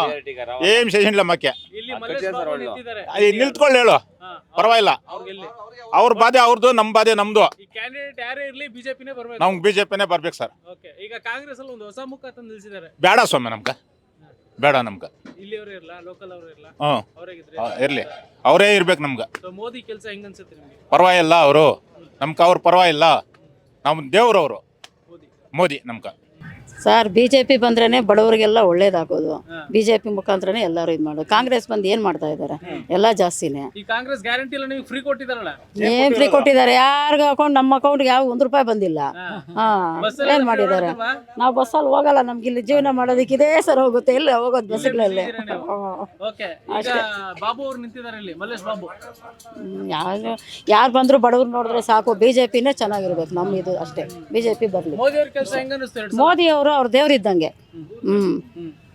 ఏం చేసిండ్ల మాకే ಇಲ್ಲಿ ಮಲ್ಲೇಶ್ ಬಾಬು ನಿಂತಿದ್ದಾರೆ అది నిలుచుకోళ్ళు ಹೇಳು ಪರವಾಗಿಲ್ಲ ಅವ್ರಿಗೆಲ್ಲಿ ಅವ್ರ ಬಾಧೆ ಅವ್ರದ್ದು ನಮ್ಮ ಬಾಧೆ ನಮ್ದು ಈ ಕ್ಯಾಂಡಿಡೇಟ್ ಯಾರೇ ಇರ್ಲಿ ಬಿಜೆಪಿನೇ ಬರ್ಬೇಕು ನಮ್ಗೆ ಬಿಜೆಪಿನೇ ಬರ್ಬೇಕು ಸರ್ ಓಕೆ ಈಗ ಕಾಂಗ್ರೆಸ್ ಅಲ್ಲಿ ಒಂದು ಹೊಸ ಮುಖ ತಂದು ನಿಲ್ಸಿದ್ದಾರೆ ಬೇಡ ಸ್ವಾಮಿ ನಮ್ಗೆ ಬೇಡ ನಮ್ಗೆ ಇಲ್ಲಿಯವರು ಇರ್ಲ ಲೋಕಲ್ ಅವರು ಇರ್ಲ ಹ್ಞೂ ಅವ್ರಾಗಿದ್ರೆ ಇರಲಿ ಅವರೇ ಇರ್ಬೇಕು ನಮ್ಗೆ ಸೊ ಮೋದಿ ಕೆಲಸ ಹೆಂಗ್ ಅನ್ಸುತ್ತೆ ನಿಮ್ಗೆ ಪರವಾಗಿಲ್ಲ ಅವರು ನಮ್ಗೆ ಅವ್ರು ಪರವಾಗಿಲ್ಲ ನಮ್ಮ ದೇವ್ರವರು ಮೋದಿ ನಮ್ಗೆ ಸರ್ ಬಿ ಜೆ ಪಿ ಬಂದ್ರೇ ಬಡವರಿಗೆಲ್ಲ ಒಳ್ಳೇದಾಗೋದು. ಬಿ ಜೆ ಪಿ ಮುಖಾಂತರನೇ ಎಲ್ಲರೂ ಇದು ಮಾಡೋದು. ಕಾಂಗ್ರೆಸ್ ಬಂದು ಏನು ಮಾಡ್ತಾ ಇದ್ದಾರೆ ಎಲ್ಲ ಜಾಸ್ತಿನೇ. ಈ ಕಾಂಗ್ರೆಸ್ ಗ್ಯಾರಂಟಿ ಎಲ್ಲ ನೀವು ಫ್ರೀ ಕೊಟ್ಟಿದಾರಲ್ಲ? ಏನು ಫ್ರೀ ಕೊಟ್ಟಿದ್ದಾರೆ ಯಾರಿಗ ಅಕೌಂಟ್ ನಮ್ಮ ಅಕೌಂಟ್ಗೆ ಯಾವ ಒಂದು ರೂಪಾಯಿ ಬಂದಿಲ್ಲ. ಹಾಂ. ಏನು ಮಾಡಿದ್ದಾರೆ? ನಾವು ಬಸ್ಸಲ್ಲಿ ಹೋಗಲ್ಲ ನಮ್ಗೆ. ಇಲ್ಲಿ ಜೀವನ ಮಾಡೋದಕ್ಕೆ ಇದೇ ಸರ್ ಹೋಗುತ್ತೆ. ಇಲ್ಲ ಹೋಗೋದು ಬಸ್ಗಳಲ್ಲಿ. ಓಕೆ. ಬಾಬು ಅವ್ರು ನಿಂತಿದ್ದಾರೆ ಇಲ್ಲಿ ಮಲ್ಲೇಶ್ ಬಾಬು. ಯಾರು ಯಾರು ಬಂದ್ರು ಬಡವ್ರು ನೋಡಿದ್ರೆ ಸಾಕು. ಬಿ ಜೆ ಪಿನೇ ಚೆನ್ನಾಗಿರ್ಬೇಕು. ನಮ್ಮ ಇದು ಅಷ್ಟೇ. ಬಿ ಜೆ ಪಿ ಬರಲಿ. ಮೋದಿ ಅವ್ರ ಅವರು ಅವ್ರ ದೇವ್ರಿದ್ದಂಗೆ ಹ್ಮ್.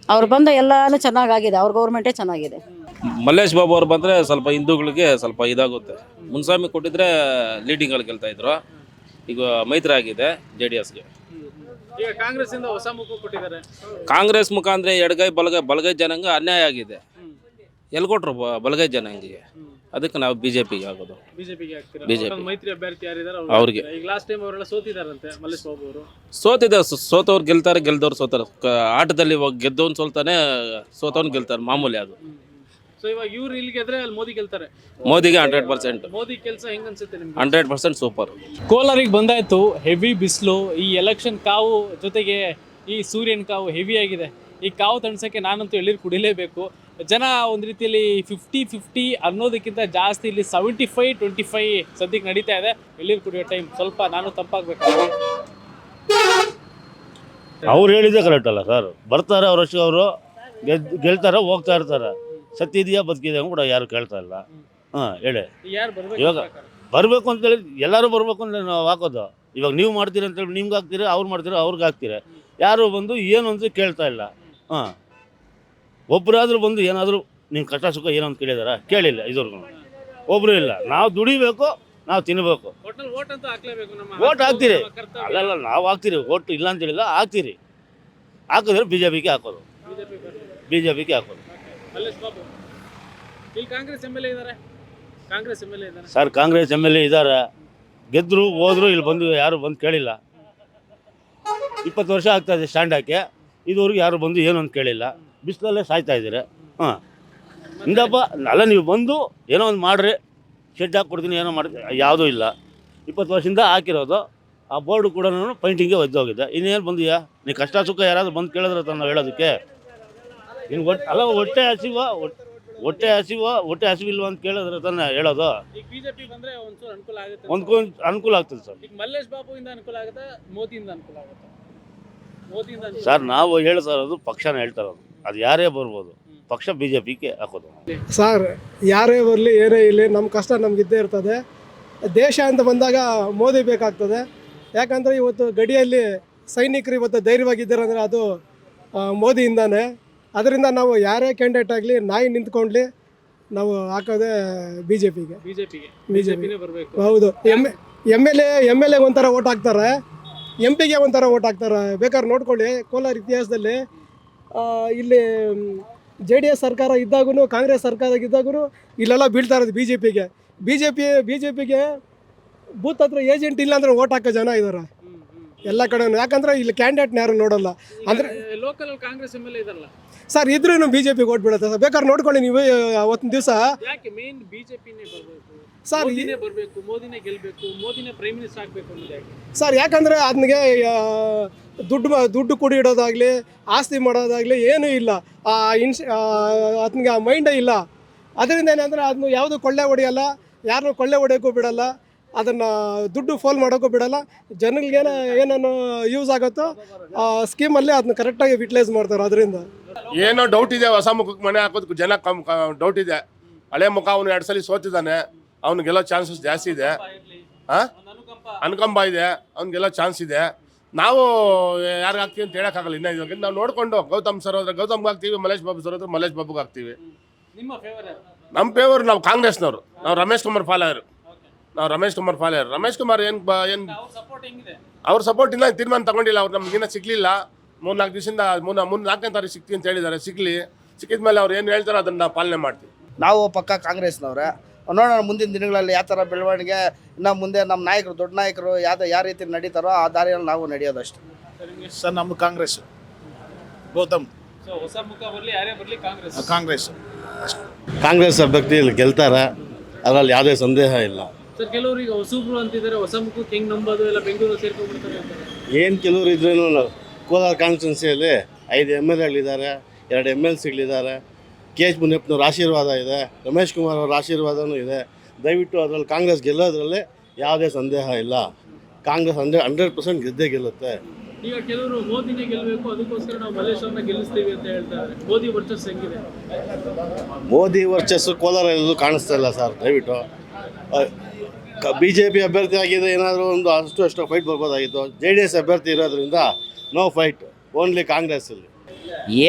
ಅವ್ರು ಬಂದ ಎಲ್ಲಾನು ಚೆನ್ನಾಗಾಗಿದೆ. ಅವ್ರ ಗೌರ್ಮೆಂಟೇ ಚೆನ್ನಾಗಿದೆ. ಮಲ್ಲೇಶ್ ಬಾಬು ಅವ್ರು ಬಂದರೆ ಸ್ವಲ್ಪ ಹಿಂದೂಗಳಿಗೆ ಸ್ವಲ್ಪ ಇದಾಗುತ್ತೆ. ಮುನ್ಸ್ವಾಮಿ ಕೊಟ್ಟಿದ್ರೆ ಲೀಡಿಂಗಲ್ಲಿ ಗೆಲ್ತಾ ಇದ್ರು. ಈಗ ಮೈತ್ರಿ ಆಗಿದೆ ಜೆ ಡಿ ಎಸ್ಗೆ ಈಗ ಕಾಂಗ್ರೆಸ್ ಇಂದ ಹೊಸ ಮುಖ ಕೊಟ್ಟಿದ್ದಾರೆ. ಕಾಂಗ್ರೆಸ್ ಮುಖಾಂತರ ಎಡಗೈ ಬಲಗೈ ಬಲಗೈ ಜನಾಂಗ ಅನ್ಯಾಯ ಆಗಿದೆ. ಎಲ್ಲಿ ಕೊಟ್ರು ಬ- ಬಲಗೈ ಜನಾಂಗಿಗೆ. ಅದಕ್ಕೆ ನಾವು ಬಿ ಜೆ ಪಿಗೆ ಆಗೋದು ಬಿಜೆಪಿಗೆ ಹಾಕ್ತೀರಾ? BJP. ಮೈತ್ರಿ ಅಭ್ಯರ್ಥಿ ಯಾರಿದ್ದಾರೆ ಅವ್ರಿಗೆ. ಈಗ ಲಾಸ್ಟ್ ಟೈಮ್ ಅವರೆಲ್ಲ ಸೋತಿದಾರಂತೆ ಮಲ್ಲೇಶ್ ಬಾಬು ಅವರು. ಸೋತಿದೆ ಸೋ- ಸೋತವ್ರು ಗೆಲ್ತಾರೆ ಗೆಲ್ದವ್ರು ಸೋತಾರೆ ಕ- ಆಟದಲ್ಲಿ ಇವಾಗ ಗೆದ್ದವನು ಸೋಲ್ತಾನೆ ಸೋತವ್ನು ಗೆಲ್ತಾರೆ ಮಾಮೂಲಿ ಅದು. ಸೊ ಇವಾಗ ಇವ್ರು ಇಲ್ಲಿ ಗೆದ್ರೆ ಅಲ್ಲಿ ಮೋದಿ ಗೆಲ್ತಾರೆ. ಮೋದಿಗೆ ಹಂಡ್ರೆಡ್ ಪರ್ಸೆಂಟ್ ಮೋದಿ ಕೆಲಸ ಹೆಂಗ್ ಅನ್ಸುತ್ತೆ ನಿಮ್ಗೆ? ಹಂಡ್ರೆಡ್ ಪರ್ಸೆಂಟ್ ಸೂಪರ್ ಕೋಲಾರಿಗೆ ಬಂದಾಯ್ತು ಹೆವಿ ಬಿಸಿಲು ಈ ಎಲೆಕ್ಷನ್ ಕಾವು ಜೊತೆಗೆ ಈ ಸೂರ್ಯನ ಕಾವು ಹೆವಿ ಆಗಿದೆ. ಈ ಕಾವು ತಣಿಸೋಕ್ಕೆ ನಾನಂತೂ ಎಳ್ಳೀರು ಕುಡಿಲೇಬೇಕು. ಜನ ಒಂದು ರೀತಿಯಲ್ಲಿ ಫಿಫ್ಟಿ ಫಿಫ್ಟಿ ಅನ್ನೋದಕ್ಕಿಂತ ಜಾಸ್ತಿ ಇಲ್ಲಿ ಸೆವೆಂಟಿ ಫೈ ಟ್ವೆಂಟಿ ಫೈ ಸದ್ಯಕ್ಕೆ ನಡೀತಾ ಇದೆ. ಎಳ್ಳೀರು ಕುಡಿಯೋ ಟೈಮ್ ಸ್ವಲ್ಪ ನಾನು ತಂಪಾಗಬೇಕು ಅವ್ರು ಹೇಳಿದ್ದೆ ಕರೆಕ್ಟ್ ಅಲ್ಲ ಸರ್ ಬರ್ತಾರೆ ಅವ್ರಷ್ಟು ಅವರು. ಗೆದ್ ಗೆಲ್ತಾರೆ ಹೋಗ್ತಾ ಇರ್ತಾರೆ. ಸತ್ತಿದೆಯಾ ಬದುಕಿದೆಯಾ ಕೂಡ ಯಾರು ಕೇಳ್ತಾ ಇಲ್ಲ. ಹಾಂ ಹೇಳಿ. ಯಾರು ಬರ್ಬೇಕು ಇವಾಗ ಬರಬೇಕು ಅಂತೇಳಿ ಎಲ್ಲರೂ ಬರಬೇಕು ಅಂತ ನಾವು ಹಾಕೋದು. ಇವಾಗ ನೀವು ಮಾಡ್ತೀರಿ ಅಂತೇಳಿ ನಿಮ್ಗೆ ಹಾಕ್ತೀರಿ ಅವ್ರು ಮಾಡ್ತೀರಿ ಅವ್ರಿಗೆ ಹಾಕ್ತೀರಿ. ಯಾರು ಬಂದು ಏನು ಅಂತ ಕೇಳ್ತಾ ಇಲ್ಲ. ಹಾಂ. ಒಬ್ಬರಾದ್ರೂ ಬಂದು ಏನಾದರೂ ನಿಮ್ಮ ಕಷ್ಟ ಸುಖ ಏನೋ ಅಂತ ಕೇಳಿದಾರ? ಕೇಳಿಲ್ಲ ಇದುವರೆಗೂ. ಒಬ್ಬರು ಇಲ್ಲ. ನಾವು ದುಡಿಬೇಕು ನಾವು ತಿನ್ನಬೇಕು ಓಟ್ ಹಾಕ್ತೀರಿ. ಅಲ್ಲಲ್ಲ ನಾವು ಹಾಕ್ತೀರಿ. ಓಟ್ ಇಲ್ಲ ಅಂತ ಹೇಳಿಲ್ಲ ಹಾಕ್ತೀರಿ. ಹಾಕಿದ್ರೆ ಬಿ ಜೆ ಪಿಗೆ ಹಾಕೋದು. ಬಿ ಜೆ ಪಿಗೆ ಹಾಕೋದು sir Congress M L A ಇದ್ದಾರೆ ಗೆದ್ದರು ಹೋದ್ರು ಇಲ್ಲಿ ಬಂದು ಯಾರು ಬಂದು ಕೇಳಿಲ್ಲ. ಇಪ್ಪತ್ತು ವರ್ಷ ಆಗ್ತಾಯಿದೆ ಸ್ಟ್ಯಾಂಡ್ ಹಾಕಿ. ಇದುವರೆಗೂ ಯಾರು ಬಂದು ಏನು ಅಂತ ಕೇಳಿಲ್ಲ. ಬಿಸಿಲಲ್ಲೇ ಸಾಯ್ತಾ ಇದ್ದೀರಿ. ಹಾಂ. ಇಂದಪ್ಪ ಅಲ್ಲ ನೀವು ಬಂದು ಏನೋ ಒಂದು ಮಾಡಿರಿ. ಶೆಡ್ ಹಾಕ್ಕೊಡ್ತೀನಿ ಏನೋ ಮಾಡಿ ಯಾವುದೂ ಇಲ್ಲ. ಇಪ್ಪತ್ತು ವರ್ಷದಿಂದ ಹಾಕಿರೋದು. ಆ ಬೋರ್ಡು ಕೂಡ ನಾನು ಪೈಂಟಿಂಗೇ ಒದ್ದೋಗಿದೆ ಇನ್ನೇನು ಬಂದಿಯಾ? ನೀ ಕಷ್ಟ ಸುಖ ಯಾರಾದರೂ ಬಂದು ಕೇಳಿದ್ರೆ ತಾನು ಹೇಳೋದಕ್ಕೆ. ಇನ್ನು ಒಟ್ಟು ಅಲ್ಲ ಹೊಟ್ಟೆ ಹಸಿವ ಹೊಟ್ಟೆ ಹಸಿವ ಹೊಟ್ಟೆ ಹಸಿವಿಲ್ವ ಅಂತ ಕೇಳಿದ್ರೆ ತಾನೇ ಹೇಳೋದು. ಒಂದು ಅನುಕೂಲ ಆಗುತ್ತೆ ಒಂದ್ಕೊಂದು ಅನುಕೂಲ ಆಗ್ತದೆ ಸರ್. ಮಲ್ಲೇಶ್ ಬಾಬು ಇಂದ ಅನುಕೂಲ ಆಗುತ್ತೆ? ಮೋದಿಯಿಂದ ಅನುಕೂಲ ಆಗುತ್ತೆ? ಸರ್ ನಾವು ಹೇಳಿ ಸರ್ ಅದು ಪಕ್ಷನ ಹೇಳ್ತಾರೆ ಅದು. ಅದು ಯಾರೇ ಬರ್ಬೋದು. ಪಕ್ಷ ಬಿ ಜೆ ಪಿಗೆ ಹಾಕೋದು. ಸರ್ ಯಾರೇ ಬರಲಿ ಏನೇ ಇರಲಿ ನಮ್ಮ ಕಷ್ಟ ನಮ್ಗೆ ಇದ್ದೇ ಇರ್ತದೆ. ದೇಶ ಅಂತ ಬಂದಾಗ ಮೋದಿ ಬೇಕಾಗ್ತದೆ. ಯಾಕಂದರೆ ಇವತ್ತು ಗಡಿಯಲ್ಲಿ ಸೈನಿಕರು ಇವತ್ತು ಧೈರ್ಯವಾಗಿದ್ದಾರೆ ಅಂದರೆ ಅದು ಮೋದಿಯಿಂದನೇ. ಅದರಿಂದ ನಾವು ಯಾರೇ ಕ್ಯಾಂಡಿಡೇಟ್ ಆಗಲಿ ನಾಯಿ ನಿಂತ್ಕೊಂಡ್ಲಿ ನಾವು ಹಾಕೋದೆ ಬಿ ಜೆ ಪಿಗೆ ಬಿಜೆಪಿಗೆ. ಜೆ ಬಿಜೆಪಿನೇ ಬರಬೇಕು. ಹೌದು. M M L A M L A ಒಂಥರ ಓಟ್ ಹಾಕ್ತಾರೆ. ಎಂ ಪಿಗೆ ಒಂಥರ ಓಟ್ ಹಾಕ್ತಾರೆ? ಬೇಕಾದ್ರೆ ನೋಡ್ಕೊಳ್ಳಿ ಕೋಲಾರ ಇತಿಹಾಸದಲ್ಲಿ ಇಲ್ಲಿ ಜೆ ಡಿ ಎಸ್ ಸರ್ಕಾರ ಇದ್ದಾಗೂ ಕಾಂಗ್ರೆಸ್ ಸರ್ಕಾರ ಇದ್ದಾಗೂ ಇಲ್ಲೆಲ್ಲ ಬೀಳ್ತಾ ಇರೋದು ಬಿ ಜೆ ಪಿಗೆ B J P B J ಪಿಗೆ ಬೂತ್ ಹತ್ರ ಏಜೆಂಟ್ ಇಲ್ಲ ಅಂದ್ರೆ ಓಟ್ ಹಾಕೋ ಜನ ಇದ್ದಾರೆ ಎಲ್ಲ ಕಡೆ ಯಾಕಂದ್ರೆ ಇಲ್ಲಿ ಕ್ಯಾಂಡಿಡೇಟ್ನ ಯಾರು ನೋಡಲ್ಲ. ಅಂದರೆ ಲೋಕಲ್ ಕಾಂಗ್ರೆಸ್ ಎಂ ಎಲ್ ಇದಲ್ಲ. ಸರ್ ಇದ್ರೂ ಬಿ ಜೆ ಪಿಗೆ ಓಟ್ ಬೀಳುತ್ತೆ ಸರ್. ಬೇಕಾದ್ರೆ ನೋಡ್ಕೊಳ್ಳಿ ನೀವು ಅವತ್ತಿನ ದಿವಸ ಯಾಕೆ ಜೆ ಪಿನೇ ಬರಬೇಕು? ಸರ್, ಮೋದಿನೇ ಬರಬೇಕು ಮೋದಿನೇ ಗೆಲ್ಬೇಕು ಮೋದಿನೇ ಪ್ರೈಮ್ ಮಿನಿಸ್ಟರ್ ಆಗ್ಬೇಕು ಸರ್ ಯಾಕಂದರೆ ಅದನಿಗೆ ದುಡ್ಡು ಮ- ದುಡ್ಡು ಕುಡಿ ಇಡೋದಾಗಲಿ ಆಸ್ತಿ ಮಾಡೋದಾಗಲಿ ಏನೂ ಇಲ್ಲ. ಆ ಇನ್ಸ್ ಅದ್ನಿಗೆ ಆ ಮೈಂಡೇ ಇಲ್ಲ. ಅದರಿಂದ ಏನಂದರೆ ಅದನ್ನು ಯಾವುದು ಕೊಳ್ಳೆ ಹೊಡೆಯಲ್ಲ ಯಾರನ್ನೂ ಕೊಳ್ಳೆ ಹೊಡೆಯೋಕ್ಕೂ ಬಿಡಲ್ಲ ಅದನ್ನು ದುಡ್ಡು ಫೋಲ್ ಮಾಡೋಕ್ಕೂ ಬಿಡಲ್ಲ. ಜನಗಳಿಗೆ ಏನೇನು ಯೂಸ್ ಆಗುತ್ತೋ ಆ ಸ್ಕೀಮಲ್ಲಿ ಅದನ್ನ ಕರೆಕ್ಟಾಗಿ ಯುಟಿಲೈಸ್ ಮಾಡ್ತಾರೆ ಅದರಿಂದ. ಏನೋ ಡೌಟ್ ಇದೆ ಹೊಸ ಮುಖಕ್ಕೆ ಮನೆ ಹಾಕೋದಕ್ಕೆ ಜನ ಕಮ್ ಡೌಟ್ ಇದೆ. ಹಳೆ ಮುಖ ಅವನು ಎರಡು ಸಲ ಸೋತಿದ್ದಾನೆ. ಅವ್ನು ಗೆಲ್ಲೋ ಚಾನ್ಸಸ್ ಜಾಸ್ತಿ ಇದೆ. ಹಾಂ ಅನುಕಂಪ ಇದೆ. ಅವ್ನಿಗೆಲ್ಲ ಚಾನ್ಸ್ ಇದೆ. ನಾವು ಯಾರಿಗೆ ಹಾಕ್ತೀವಿ ಅಂತ ಹೇಳೋಕ್ಕಾಗಲ್ಲ ಇನ್ನೂ ಇವಾಗ ನಾವು ನೋಡಿಕೊಂಡು ಗೌತಮ್ ಸರ್ ಹೋದ್ರೆ ಗೌತಮ್ಗೆ ಹಾಕ್ತೀವಿ ಮಲೇಶ್ ಬಾಬು ಸರ್ ಹೋದ್ರೆ ಮಲೇಶ್ ಬಾಬುಗೆ ಹಾಕ್ತೀವಿ. ನಿಮ್ಮ ಫೇವರ್ ನಮ್ಮ ಫೇವರ್ ನಾವು ಕಾಂಗ್ರೆಸ್ನವರು. ನಾವು ರಮೇಶ್ ಕುಮಾರ್ ಫಾಲೋಯರು ನಾವು ರಮೇಶ್ ಕುಮಾರ್ ಫಾಲೋಯರ್ ರಮೇಶ್ ಕುಮಾರ್ ಏನು ಬ ಏನು ಅವ್ರ ಸಪೋರ್ಟ್ ಇಲ್ಲ ತೀರ್ಮಾನ ತಗೊಂಡಿಲ್ಲ. ಅವ್ರು ನಮ್ಗೆ ಸಿಗ್ಲಿಲ್ಲ. ಮೂರು ನಾಲ್ಕು ದಿವಸದಿಂದ ಮೂರು ಮೂರು ನಾಲ್ಕನೇ ತಾರೀಕು ಸಿಗ್ತೀವಿ ಅಂತ ಹೇಳಿದ್ದಾರೆ ಸಿಗ್ಲಿ. ಸಿಕ್ಕಿದ ಮೇಲೆ ಅವ್ರು ಏನು ಹೇಳ್ತಾರೋ ಅದನ್ನ ಪಾಲನೆ ಮಾಡ್ತೀವಿ. ನಾವು ಪಕ್ಕ ಕಾಂಗ್ರೆಸ್ನವ್ರೆ. ನೋಡೋಣ ಮುಂದಿನ ದಿನಗಳಲ್ಲಿ ಯಾವ ಥರ ಬೆಳವಣಿಗೆ ಇನ್ನು ಮುಂದೆ ನಮ್ಮ ನಾಯಕರು ದೊಡ್ಡ ನಾಯಕರು ಯಾವ್ದು ಯಾವ ರೀತಿ ನಡೀತಾರೋ ಆ ದಾರಿಯಲ್ಲಿ ನಾವು ನಡೆಯೋದಷ್ಟೇ ಸರ್ ನಮ್ಮ ಕಾಂಗ್ರೆಸ್ ಗೌತಮ್. ಸೊ ಹೊಸ ಮುಖ ಬರಲಿ ಯಾರೇ ಬರಲಿ ಕಾಂಗ್ರೆಸ್. ಕಾಂಗ್ರೆಸ್. ಕಾಂಗ್ರೆಸ್ ಅಭ್ಯರ್ಥಿ ಇಲ್ಲಿ ಗೆಲ್ತಾರ? ಅದರಲ್ಲಿ ಯಾವುದೇ ಸಂದೇಹ ಇಲ್ಲ. ಸರ್ ಕೆಲವರು ಈಗ ಹೊಸಬ್ರು ಅಂತಿದ್ದಾರೆ ಹೊಸ ಮುಖಕ್ಕೆ ಹೆಂಗೆ ನಂಬೋದು ಇಲ್ಲ ಬೆಂಗಳೂರು ಸೇರ್ಕೊಂಡ್ಬಿಡ್ತಾರೆ ಅಂತಾರೆ ಏನು ಕೆಲವರು ಇದ್ರೂ ಕೋಲಾರ ಕಾನ್ಸ್ಟಿಟ್ಯೂನ್ಸಿಯಲ್ಲಿ ಐದು ಎಂ ಎಲ್ ಎಗಳಿದ್ದಾರೆ ಎರಡು ಎಂ ಎಲ್ ಸಿಗಳಿದ್ದಾರೆ ಕೆ ಎಚ್ ಮುನಿಯಪ್ಪನವ್ರ ಆಶೀರ್ವಾದ ಇದೆ ರಮೇಶ್ ಕುಮಾರ್ ಅವರ ಆಶೀರ್ವಾದನೂ ಇದೆ. ದಯವಿಟ್ಟು ಅದರಲ್ಲಿ ಕಾಂಗ್ರೆಸ್ ಗೆಲ್ಲೋದ್ರಲ್ಲಿ ಯಾವುದೇ ಸಂದೇಹ ಇಲ್ಲ. ಕಾಂಗ್ರೆಸ್ ಅಂದರೆ ಹಂಡ್ರೆಡ್ ಪರ್ಸೆಂಟ್ ಗೆದ್ದೇ ಗೆಲ್ಲುತ್ತೆ. ಈಗ ಕೆಲವರು ಮೋದಿನೇ ಗೆಲ್ಲಬೇಕು ಅದಕ್ಕೋಸ್ಕರ ನಾವು ಮಲ್ಲೇಶ್ವರನ ಗೆಲ್ಲಿಸ್ತೀವಿ ಅಂತ ಹೇಳ್ತಾರೆ. ಮೋದಿ ವರ್ಚಸ್ ಹೆಂಗಿದೆ? ಮೋದಿ ವರ್ಚಸ್ಸು ಕೋಲಾರಲ್ಲೂ ಕಾಣಿಸ್ತಾ ಇಲ್ಲ ಸರ್ ದಯವಿಟ್ಟು. ಬಿ ಜೆ ಪಿ ಅಭ್ಯರ್ಥಿ ಆಗಿದೆ ಏನಾದರೂ ಒಂದು ಅಷ್ಟು ಅಷ್ಟು ಫೈಟ್ ಬರ್ಬೋದಾಗಿತ್ತು. ಜೆ ಡಿ ಎಸ್ ಅಭ್ಯರ್ಥಿ ಇರೋದ್ರಿಂದ ನೋ ಫೈಟ್ ಓನ್ಲಿ ಕಾಂಗ್ರೆಸ್ಸಲ್ಲಿ.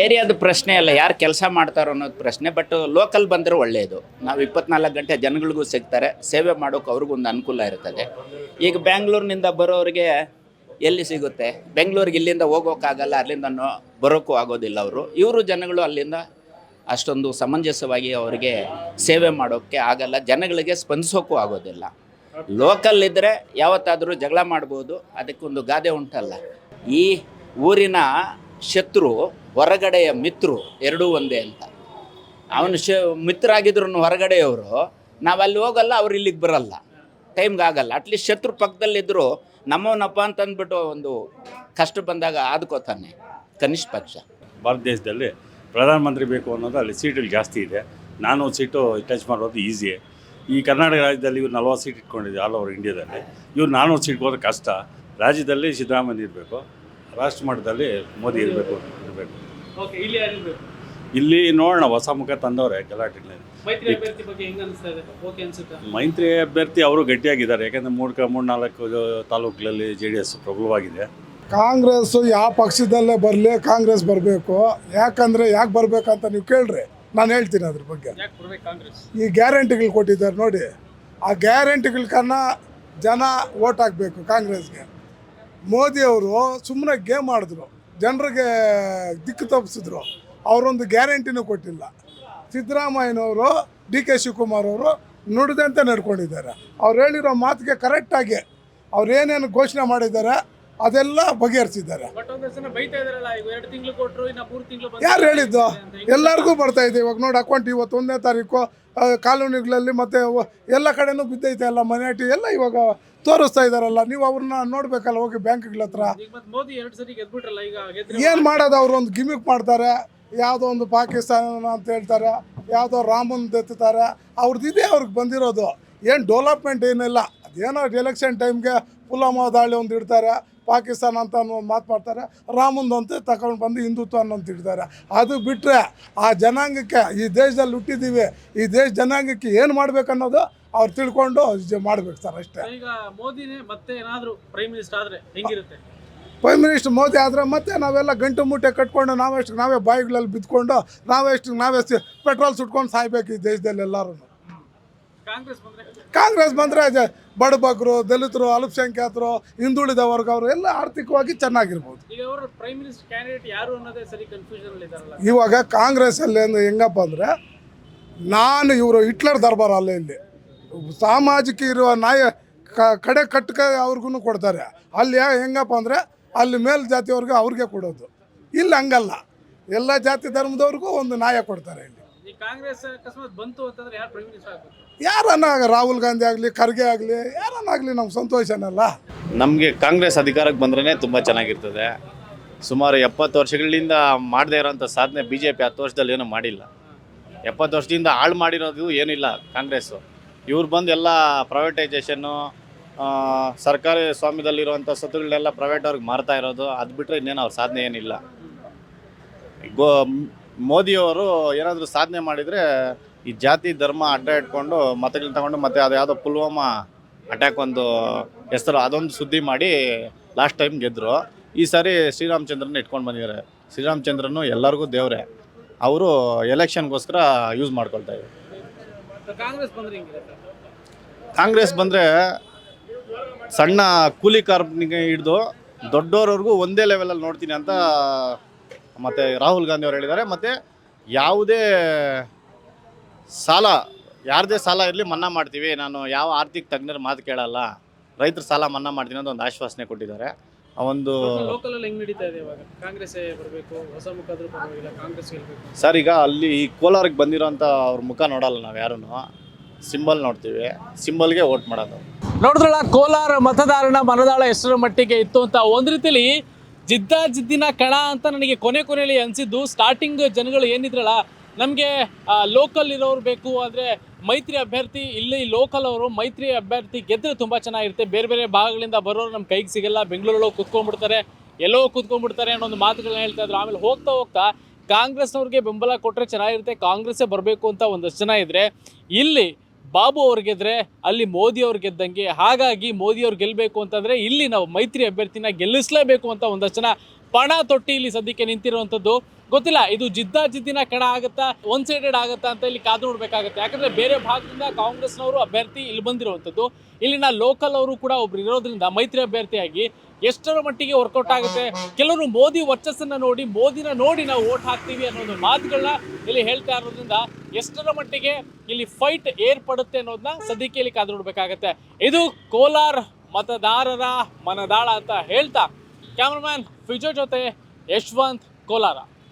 ಏರಿಯಾದ ಪ್ರಶ್ನೆ ಅಲ್ಲ, ಯಾರು ಕೆಲಸ ಮಾಡ್ತಾರೋ ಅನ್ನೋದು ಪ್ರಶ್ನೆ ಬಟ್ ಲೋಕಲ್ ಬಂದರೆ ಒಳ್ಳೆಯದು ನಾವು ಇಪ್ಪತ್ನಾಲ್ಕು ಗಂಟೆ ಜನಗಳಿಗೂ ಸಿಗ್ತಾರೆ, ಸೇವೆ ಮಾಡೋಕೆ ಅವ್ರಿಗೊಂದು ಅನುಕೂಲ ಇರ್ತದೆ. ಈಗ ಬ್ಯಾಂಗ್ಳೂರಿನಿಂದ ಬರೋರಿಗೆ ಎಲ್ಲಿ ಸಿಗುತ್ತೆ? ಬೆಂಗಳೂರಿಗೆ ಇಲ್ಲಿಂದ ಹೋಗೋಕ್ಕಾಗಲ್ಲ, ಅಲ್ಲಿಂದ ಬರೋಕ್ಕೂ ಆಗೋದಿಲ್ಲ ಅವರು. ಇವರು ಜನಗಳು ಅಲ್ಲಿಂದ ಅಷ್ಟೊಂದು ಸಮಂಜಸವಾಗಿ ಅವರಿಗೆ ಸೇವೆ ಮಾಡೋಕ್ಕೆ ಆಗಲ್ಲ, ಜನಗಳಿಗೆ ಸ್ಪಂದಿಸೋಕ್ಕೂ ಆಗೋದಿಲ್ಲ. ಲೋಕಲ್ ಇದ್ದರೆ ಯಾವತ್ತಾದರೂ ಜಗಳ ಮಾಡ್ಬೋದು, ಅದಕ್ಕೊಂದು ಗಾದೆ ಉಂಟಲ್ಲ. ಈ ಊರಿನ ಶತ್ರು ಹೊರಗಡೆಯ ಮಿತ್ರರು ಎರಡೂ ಒಂದೇ ಅಂತ. ಅವನು ಶ ಮಿತ್ರ ಆಗಿದ್ರು ಹೊರಗಡೆಯವರು ನಾವು ಅಲ್ಲಿ ಹೋಗಲ್ಲ, ಅವ್ರು ಇಲ್ಲಿಗೆ ಬರಲ್ಲ. ಟೈಮ್ಗೆ ಆಗಲ್ಲ. ಅಟ್ಲೀಸ್ಟ್ ಶತ್ರು ಪಕ್ಕದಲ್ಲಿದ್ದರೂ ನಮ್ಮವನಪ್ಪ ಅಂತ ಅಂದ್ಬಿಟ್ಟು ಒಂದು ಕಷ್ಟ ಬಂದಾಗ ಆದ್ಕೋತಾನೆ ಕನಿಷ್ಠ ಪಕ್ಷ. ಭಾರತ ದೇಶದಲ್ಲಿ ಪ್ರಧಾನಮಂತ್ರಿ ಬೇಕು ಅನ್ನೋದು ಅಲ್ಲಿ ಸೀಟಲ್ಲಿ ಜಾಸ್ತಿ ಇದೆ. ನಾನು ಸೀಟು ಟಚ್ ಮಾಡೋದು ಈಸಿ ಈ ಕರ್ನಾಟಕ ರಾಜ್ಯದಲ್ಲಿ ಇವ್ರು ನಲ್ವತ್ತು ಸೀಟ್ ಇಟ್ಕೊಂಡಿದ್ದೆ ಆಲ್ ಓವರ್ ಇಂಡಿಯಾದಲ್ಲಿ ಇವ್ರು ನಾನ್ನೂರು ಸೀಟ್ ಹೋದ್ರೆ ಕಷ್ಟ. ರಾಜ್ಯದಲ್ಲಿ ಸಿದ್ದರಾಮಯ್ಯ ಇರಬೇಕು. ರಾಷ್ಟ್ರ ಮಟ್ಟದಲ್ಲಿ ಮೋದಿ ಇರಬೇಕು ಇರಬೇಕು. ಓಕೆ ಇಲ್ಲಿ ಯಾರಿರ್ಬೇಕು ಇಲ್ಲಿ ನೋಡೋಣ ಹೊಸ ಮುಖ ತಂದವ್ರೆ ಗಲಾಟೆಗಳಲ್ಲಿ. ಮೈತ್ರಿ ಅಭ್ಯರ್ಥಿ ಬಗ್ಗೆ ಹೆಂಗ್ ಅನಿಸ್ತಾ ಇದೆ ಓಕೆ ಅನ್ಸುತ್ತಾ? ಮೈತ್ರಿ ಅಭ್ಯರ್ಥಿ ಅವರು ಗಟ್ಟಿಯಾಗಿದ್ದಾರೆ ಯಾಕಂದರೆ ಮೂರು ಮೂರು ನಾಲ್ಕು ತಾಲೂಕುಗಳಲ್ಲಿ ಜೆ ಡಿ ಎಸ್ ಪ್ರಬಲವಾಗಿದೆ. ಕಾಂಗ್ರೆಸ್ ಯಾವ ಪಕ್ಷದಲ್ಲೇ ಬರಲಿ ಕಾಂಗ್ರೆಸ್ ಬರಬೇಕು. ಯಾಕಂದರೆ ಯಾಕೆ ಬರಬೇಕಂತ ನೀವು ಕೇಳ್ರಿ ನಾನು ಹೇಳ್ತೀನಿ ಅದ್ರ ಬಗ್ಗೆ. ಯಾಕೆ ಬರ್ಬೇಕು ಕಾಂಗ್ರೆಸ್? ಈ ಗ್ಯಾರಂಟಿಗಳು ಕೊಟ್ಟಿದ್ದಾರೆ ನೋಡಿ. ಆ ಗ್ಯಾರಂಟಿಗಳನ್ನ ಜನ ಓಟ್ ಹಾಕಬೇಕು ಕಾಂಗ್ರೆಸ್ಗೆ. ಮೋದಿಯವರು ಸುಮ್ಮನೆ ಗೇಮ್ ಆಡಿದ್ರು. ಜನರಿಗೆ ದಿಕ್ಕು ತಪ್ಪಿಸಿದ್ರು. ಅವರೊಂದು ಗ್ಯಾರಂಟಿನೂ ಕೊಟ್ಟಿಲ್ಲ. ಸಿದ್ದರಾಮಯ್ಯನವರು ಡಿ ಕೆ ಶಿವಕುಮಾರ್ ಅವರು ನುಡಿದಂತೆ ನಡ್ಕೊಂಡಿದ್ದಾರೆ. ಅವ್ರು ಹೇಳಿರೋ ಮಾತಿಗೆ ಕರೆಕ್ಟಾಗಿ ಅವ್ರು ಏನೇನು ಘೋಷಣೆ ಮಾಡಿದ್ದಾರೆ ಅದೆಲ್ಲ ಬಗೆಹರಿಸಿದ್ದಾರೆ. ಯಾರು ಹೇಳಿದ್ದು? ಎಲ್ಲರಿಗೂ ಬರ್ತಾ ಇದೆ. ಇವಾಗ ನೋಡಿ ಅಕೌಂಟ್ ಇವತ್ತು ಒಂದನೇ ತಾರೀಕು ಕಾಲೋನಿಗಳಲ್ಲಿ ಮತ್ತು ಎಲ್ಲ ಕಡೆನೂ ಬಿದ್ದೈತೆ ಎಲ್ಲ ಮನೆ ಎಲ್ಲ ಇವಾಗ ತೋರಿಸ್ತಾ ಇದಾರಲ್ಲ ನೀವು ಅವ್ರನ್ನ ನೋಡ್ಬೇಕಲ್ಲ ಹೋಗಿ ಬ್ಯಾಂಕ್ಗಳ ಹತ್ರ. ಏನ್ ಮಾಡೋದು ಅವ್ರು ಒಂದು ಗಿಮಿಕ್ ಮಾಡ್ತಾರೆ ಯಾವುದೋ ಒಂದು ಪಾಕಿಸ್ತಾನ ಅಂತ ಹೇಳ್ತಾರೆ ಯಾವುದೋ ರಾಮನ್ ಎತ್ತುತ್ತಾರೆ ಅವ್ರದ್ದು ಇದೇ ಅವ್ರಿಗೆ ಬಂದಿರೋದು. ಏನು ಡೆವಲಪ್ಮೆಂಟ್ ಏನಿಲ್ಲ ಅದೇನೋ ಎಲೆಕ್ಷನ್ ಟೈಮ್ಗೆ ಪುಲ್ವಾಮಾ ದಾಳಿ ಒಂದು ಇಡ್ತಾರೆ ಪಾಕಿಸ್ತಾನ ಅಂತ ಅನ್ನೋ ಒಂದು ಮಾತು ಮಾಡ್ತಾರೆ ರಾಮಂದು ಅಂತ ತಗೊಂಡು ಬಂದು ಹಿಂದುತ್ವ ಅನ್ನೋಂತ ಇಡ್ತಾರೆ. ಅದು ಬಿಟ್ಟರೆ ಆ ಜನಾಂಗಕ್ಕೆ ಈ ದೇಶದಲ್ಲಿ ಹುಟ್ಟಿದ್ದೀವಿ ಈ ದೇಶ ಜನಾಂಗಕ್ಕೆ ಏನು ಮಾಡ್ಬೇಕನ್ನೋದು ಅವ್ರು ತಿಳ್ಕೊಂಡು ಮಾಡ್ಬೇಕು ಸರ್ ಅಷ್ಟೇ. ಈಗ ಮೋದಿನೇ ಮತ್ತೆ ಏನಾದರೂ ಪ್ರೈಮ್ ಮಿನಿಸ್ಟರ್ ಆದ್ರೆ ಹೆಂಗಿರುತ್ತೆ? ಪ್ರೈಮ್ ಮಿನಿಸ್ಟರ್ ಮೋದಿ ಆದರೆ ಮತ್ತೆ ನಾವೆಲ್ಲ ಗಂಟು ಮೂಟೆ ಕಟ್ಕೊಂಡು ನಾವೆಷ್ಟು ನಾವೇ ಬಾಯಿಗಳಲ್ಲಿ ಬಿದ್ಕೊಂಡು ನಾವೆಷ್ಟು ನಾವೇ ಪೆಟ್ರೋಲ್ ಸುಟ್ಕೊಂಡು ಸಾಯ್ಬೇಕು ಈ ದೇಶದಲ್ಲಿ ಎಲ್ಲರೂ ಕಾಂಗ್ರೆಸ್ ಬಂದ್ರೆ? ಬಡಬಗ್ರು ದಲಿತರು ಅಲ್ಪಸಂಖ್ಯಾತರು ಹಿಂದುಳಿದ ವರ್ಗ ಅವರು ಎಲ್ಲ ಆರ್ಥಿಕವಾಗಿ ಚೆನ್ನಾಗಿರ್ಬೋದು. ಇವಾಗ ಕಾಂಗ್ರೆಸ್ ಪ್ರೈಮ್ ಮಿನಿಸ್ಟರ್ ಕ್ಯಾಂಡಿಡೇಟ್ ಯಾರು ಅನ್ನೋದೇ ಸರಿ ಕನ್ಫ್ಯೂಷನ್ ಅಲ್ಲಿ ಹೆಂಗಪ್ಪ ಅಂದರೆ ನಾನು ಇವರು ಹಿಟ್ಲರ್ ದರ್ಬಾರ್ ಅಲ್ಲೇ ಇಲ್ಲಿ. ಸಾಮಾಜಿಕ ಇರುವ ನಾಯ ಕ- ಕಡೆ ಕಟ್ಟಕ ಅವ್ರಿಗೂ ಕೊಡ್ತಾರೆ. ಅಲ್ಲಿ ಹೆಂಗಪ್ಪ ಅಂದರೆ ಅಲ್ಲಿ ಮೇಲ್ ಜಾತಿಯವ್ರಿಗೆ ಅವ್ರಿಗೆ ಕೊಡೋದು. ಇಲ್ಲಿ ಹಂಗಲ್ಲ. ಎಲ್ಲ ಜಾತಿ ಧರ್ಮದವ್ರಿಗೂ ಒಂದು ನಾಯ ಕೊಡ್ತಾರೆ ಇಲ್ಲಿ. ಈ ಕಾಂಗ್ರೆಸ್ ಅಕಸ್ಮಾತ್ ಬಂತು ಅಂತಂದ್ರೆ ಯಾರನ್ನ ರಾಹುಲ್ ಗಾಂಧಿ ಆಗಲಿ ಖರ್ಗೆ ಆಗಲಿ ಯಾರನ್ನಾಗಲಿ ನಮ್ಗೆ ಸಂತೋಷನಲ್ಲ? ನಮಗೆ ಕಾಂಗ್ರೆಸ್ ಅಧಿಕಾರಕ್ಕೆ ಬಂದ್ರೇ ತುಂಬ ಚೆನ್ನಾಗಿರ್ತದೆ. ಸುಮಾರು ಎಪ್ಪತ್ತು ವರ್ಷಗಳಿಂದ ಮಾಡದೇ ಇರೋಂಥ ಸಾಧನೆ ಬಿ ಜೆ ಪಿ ಹತ್ತು ವರ್ಷದಲ್ಲಿ ಏನೂ ಮಾಡಿಲ್ಲ. ಎಪ್ಪತ್ತು ವರ್ಷದಿಂದ ಹಾಳು ಮಾಡಿರೋದು ಏನಿಲ್ಲ ಕಾಂಗ್ರೆಸ್ಸು. ಇವ್ರು ಬಂದು ಎಲ್ಲ ಪ್ರೈವೇಟೈಸೇಷನ್ನು ಸರ್ಕಾರಿ ಸ್ವಾಮ್ಯದಲ್ಲಿರುವಂಥ ಸತ್ತುಗಳನ್ನೆಲ್ಲ ಪ್ರೈವೇಟ್ ಅವ್ರಿಗೆ ಮಾರ್ತಾ ಇರೋದು, ಅದು ಬಿಟ್ಟರೆ ಇನ್ನೇನು ಅವ್ರ ಸಾಧನೆ ಏನಿಲ್ಲ. ಗೋ, ಮೋದಿಯವರು ಏನಾದರೂ ಸಾಧನೆ ಮಾಡಿದರೆ ಈ ಜಾತಿ, ಧರ್ಮ ಅಡ್ಡ ಇಟ್ಕೊಂಡು ಮತಗಳನ್ನ ತಗೊಂಡು ಮತ್ತೆ ಅದು ಯಾವುದೋ ಪುಲ್ವಾಮಾ ಅಟ್ಯಾಕ್ ಒಂದು ಹೆಸರು, ಅದೊಂದು ಸುದ್ದಿ ಮಾಡಿ ಲಾಸ್ಟ್ ಟೈಮ್ ಗೆದ್ದರು ಈ ಸಾರಿ ಶ್ರೀರಾಮಚಂದ್ರನ ಇಟ್ಕೊಂಡು ಬಂದಿದ್ದಾರೆ. ಶ್ರೀರಾಮಚಂದ್ರನು ಎಲ್ಲರಿಗೂ ದೇವರೇ. ಅವರು ಎಲೆಕ್ಷನ್ಗೋಸ್ಕರ ಯೂಸ್ ಮಾಡ್ಕೊಳ್ತಾ ಇದ್ದಾರೆ. ಕಾಂಗ್ರೆಸ್ ಬಂದ್ರೆ ಸಣ್ಣ ಕೂಲಿ ಕಾರ್ಮಿಕ ಹಿಡಿದು ದೊಡ್ಡವ್ರವ್ರಿಗೂ ಒಂದೇ ಲೆವೆಲಲ್ಲಿ ನೋಡ್ತೀನಿ ಅಂತ ಮತ್ತು ರಾಹುಲ್ ಗಾಂಧಿ ಅವರು ಹೇಳಿದ್ದಾರೆ. ಮತ್ತು ಯಾವುದೇ ಸಾಲ, ಯಾರದೇ ಸಾಲ ಇರಲಿ ಮನ್ನಾ ಮಾಡ್ತೀವಿ. ನಾನು ಯಾವ ಆರ್ಥಿಕ ತಜ್ಞರ ಮಾತು ಕೇಳಲ್ಲ. ರೈತರ ಸಾಲ ಮನ್ನಾ ಮಾಡ್ತೀನಿ ಅಂತ ಒಂದು ಆಶ್ವಾಸನೆ ಕೊಟ್ಟಿದ್ದಾರೆ. ಆ ಒಂದು ಲೋಕಲ್ ಅಲ್ಲಿ ಹೆಂಗ್ ನಡೀತಾ ಇದೆ ಇವಾಗ? ಕಾಂಗ್ರೆಸ್ ಬರಬೇಕು ಹೊಸ ಮುಖ ಆದ್ರೂ ಪರವಾಗಿಲ್ಲ ಕಾಂಗ್ರೆಸ್ ಗೆಲ್ಬೇಕು. ಸರ್ ಈಗ ಅಲ್ಲಿ ಈ ಕೋಲಾರಕ್ಕೆ ಬಂದಿರೋಂಥ ಅವ್ರ ಮುಖ ನೋಡಲ್ಲ ನಾವು ಯಾರೂ ಸಿಂಬಲ್ ನೋಡ್ತೀವಿ. ಸಿಂಬಲ್ಗೆ ವೋಟ್ ಮಾಡೋದು. ನೋಡಿದ್ರಲ್ಲ ಕೋಲಾರ ಮತದಾರನ ಮನದಾಳ ಹೆಸರು ಮಟ್ಟಿಗೆ ಇತ್ತು ಅಂತ. ಒಂದ್ ರೀತಿಲಿ ಜಿದ್ದ ಜಿದ್ದಿನ ಕಣ ಅಂತ ನನಗೆ ಕೊನೆ ಕೊನೆಯಲ್ಲಿ ಅನಿಸಿದ್ದು ಸ್ಟಾರ್ಟಿಂಗ್ ಜನಗಳು ಏನಿದ್ರಲ್ಲ ನಮಗೆ ಲೋಕಲ್ ಇರೋರು ಬೇಕು ಅಂದರೆ ಮೈತ್ರಿ ಅಭ್ಯರ್ಥಿ, ಇಲ್ಲಿ ಲೋಕಲ್ ಅವರು ಮೈತ್ರಿ ಅಭ್ಯರ್ಥಿ ಗೆದ್ದರೆ ತುಂಬ ಚೆನ್ನಾಗಿರುತ್ತೆ. ಬೇರೆ ಬೇರೆ ಭಾಗಗಳಿಂದ ಬರೋರು ನಮ್ಮ ಕೈಗೆ ಸಿಗಲ್ಲ. ಬೆಂಗಳೂರೊಳಗೆ ಕುತ್ಕೊಂಡ್ಬಿಡ್ತಾರೆ, ಎಲ್ಲೋ ಕುತ್ಕೊಂಡ್ಬಿಡ್ತಾರೆ ಅನ್ನೋ ಒಂದು ಮಾತುಗಳನ್ನ ಹೇಳ್ತಾ ಇದ್ರು. ಆಮೇಲೆ ಹೋಗ್ತಾ ಹೋಗ್ತಾ ಕಾಂಗ್ರೆಸ್ನವ್ರಿಗೆ ಬೆಂಬಲ ಕೊಟ್ಟರೆ ಚೆನ್ನಾಗಿರುತ್ತೆ, ಕಾಂಗ್ರೆಸ್ಸೇ ಬರಬೇಕು ಅಂತ ಒಂದಷ್ಟು ಜನ ಇದ್ದರೆ ಇಲ್ಲಿ ಬಾಬು ಅವ್ರು ಗೆದ್ದರೆ ಅಲ್ಲಿ ಮೋದಿ ಅವ್ರು ಗೆದ್ದಂಗೆ. ಹಾಗಾಗಿ ಮೋದಿ ಅವ್ರು ಗೆಲ್ಲಬೇಕು ಅಂತಂದರೆ ಇಲ್ಲಿ ನಾವು ಮೈತ್ರಿ ಅಭ್ಯರ್ಥಿನ ಗೆಲ್ಲಿಸಲೇಬೇಕು ಅಂತ ಒಂದಷ್ಟು ಜನ ಪಣ ತೊಟ್ಟಿ ಇಲ್ಲಿ ಸದ್ಯಕ್ಕೆ ನಿಂತಿರುವಂಥದ್ದು. ಗೊತ್ತಿಲ್ಲ, ಇದು ಜಿದ್ದ ಜಿದ್ದಿನ ಕಣ ಆಗುತ್ತಾ ಒನ್ ಸೈಡೆಡ್ ಆಗುತ್ತಾ ಅಂತ ಇಲ್ಲಿ ಕಾದು ನೋಡ್ಬೇಕಾಗುತ್ತೆ. ಯಾಕಂದ್ರೆ ಬೇರೆ ಭಾಗದಿಂದ ಕಾಂಗ್ರೆಸ್ನವರು ಅಭ್ಯರ್ಥಿ ಇಲ್ಲಿ ಬಂದಿರುವಂಥದ್ದು. ಇಲ್ಲಿನ ಲೋಕಲ್ ಅವರು ಕೂಡ ಒಬ್ರು ಇರೋದ್ರಿಂದ ಮೈತ್ರಿ ಅಭ್ಯರ್ಥಿಯಾಗಿ ಎಷ್ಟರ ಮಟ್ಟಿಗೆ ವರ್ಕೌಟ್ ಆಗುತ್ತೆ? ಕೆಲವರು ಮೋದಿ ವರ್ಚಸ್ಸನ್ನ ನೋಡಿ, ಮೋದಿನ ನೋಡಿ ನಾವು ಓಟ್ ಹಾಕ್ತೀವಿ ಅನ್ನೋದು ಮಾತುಗಳನ್ನ ಇಲ್ಲಿ ಹೇಳ್ತಾ ಇರೋದ್ರಿಂದ ಎಷ್ಟರ ಮಟ್ಟಿಗೆ ಇಲ್ಲಿ ಫೈಟ್ ಏರ್ಪಡುತ್ತೆ ಅನ್ನೋದನ್ನ ಸದ್ಯಕ್ಕೆ ಇಲ್ಲಿ ಕಾದು ನೋಡ್ಬೇಕಾಗತ್ತೆ. ಇದು ಕೋಲಾರ್ ಮತದಾರರ ಮನದಾಳ ಅಂತ ಹೇಳ್ತಾ ಕ್ಯಾಮ್ರಾಮ್ಯಾನ್ ಫಿಜೋ ಜೊತೆ ಯಶವಂತ್ ಕೋಲಾರ.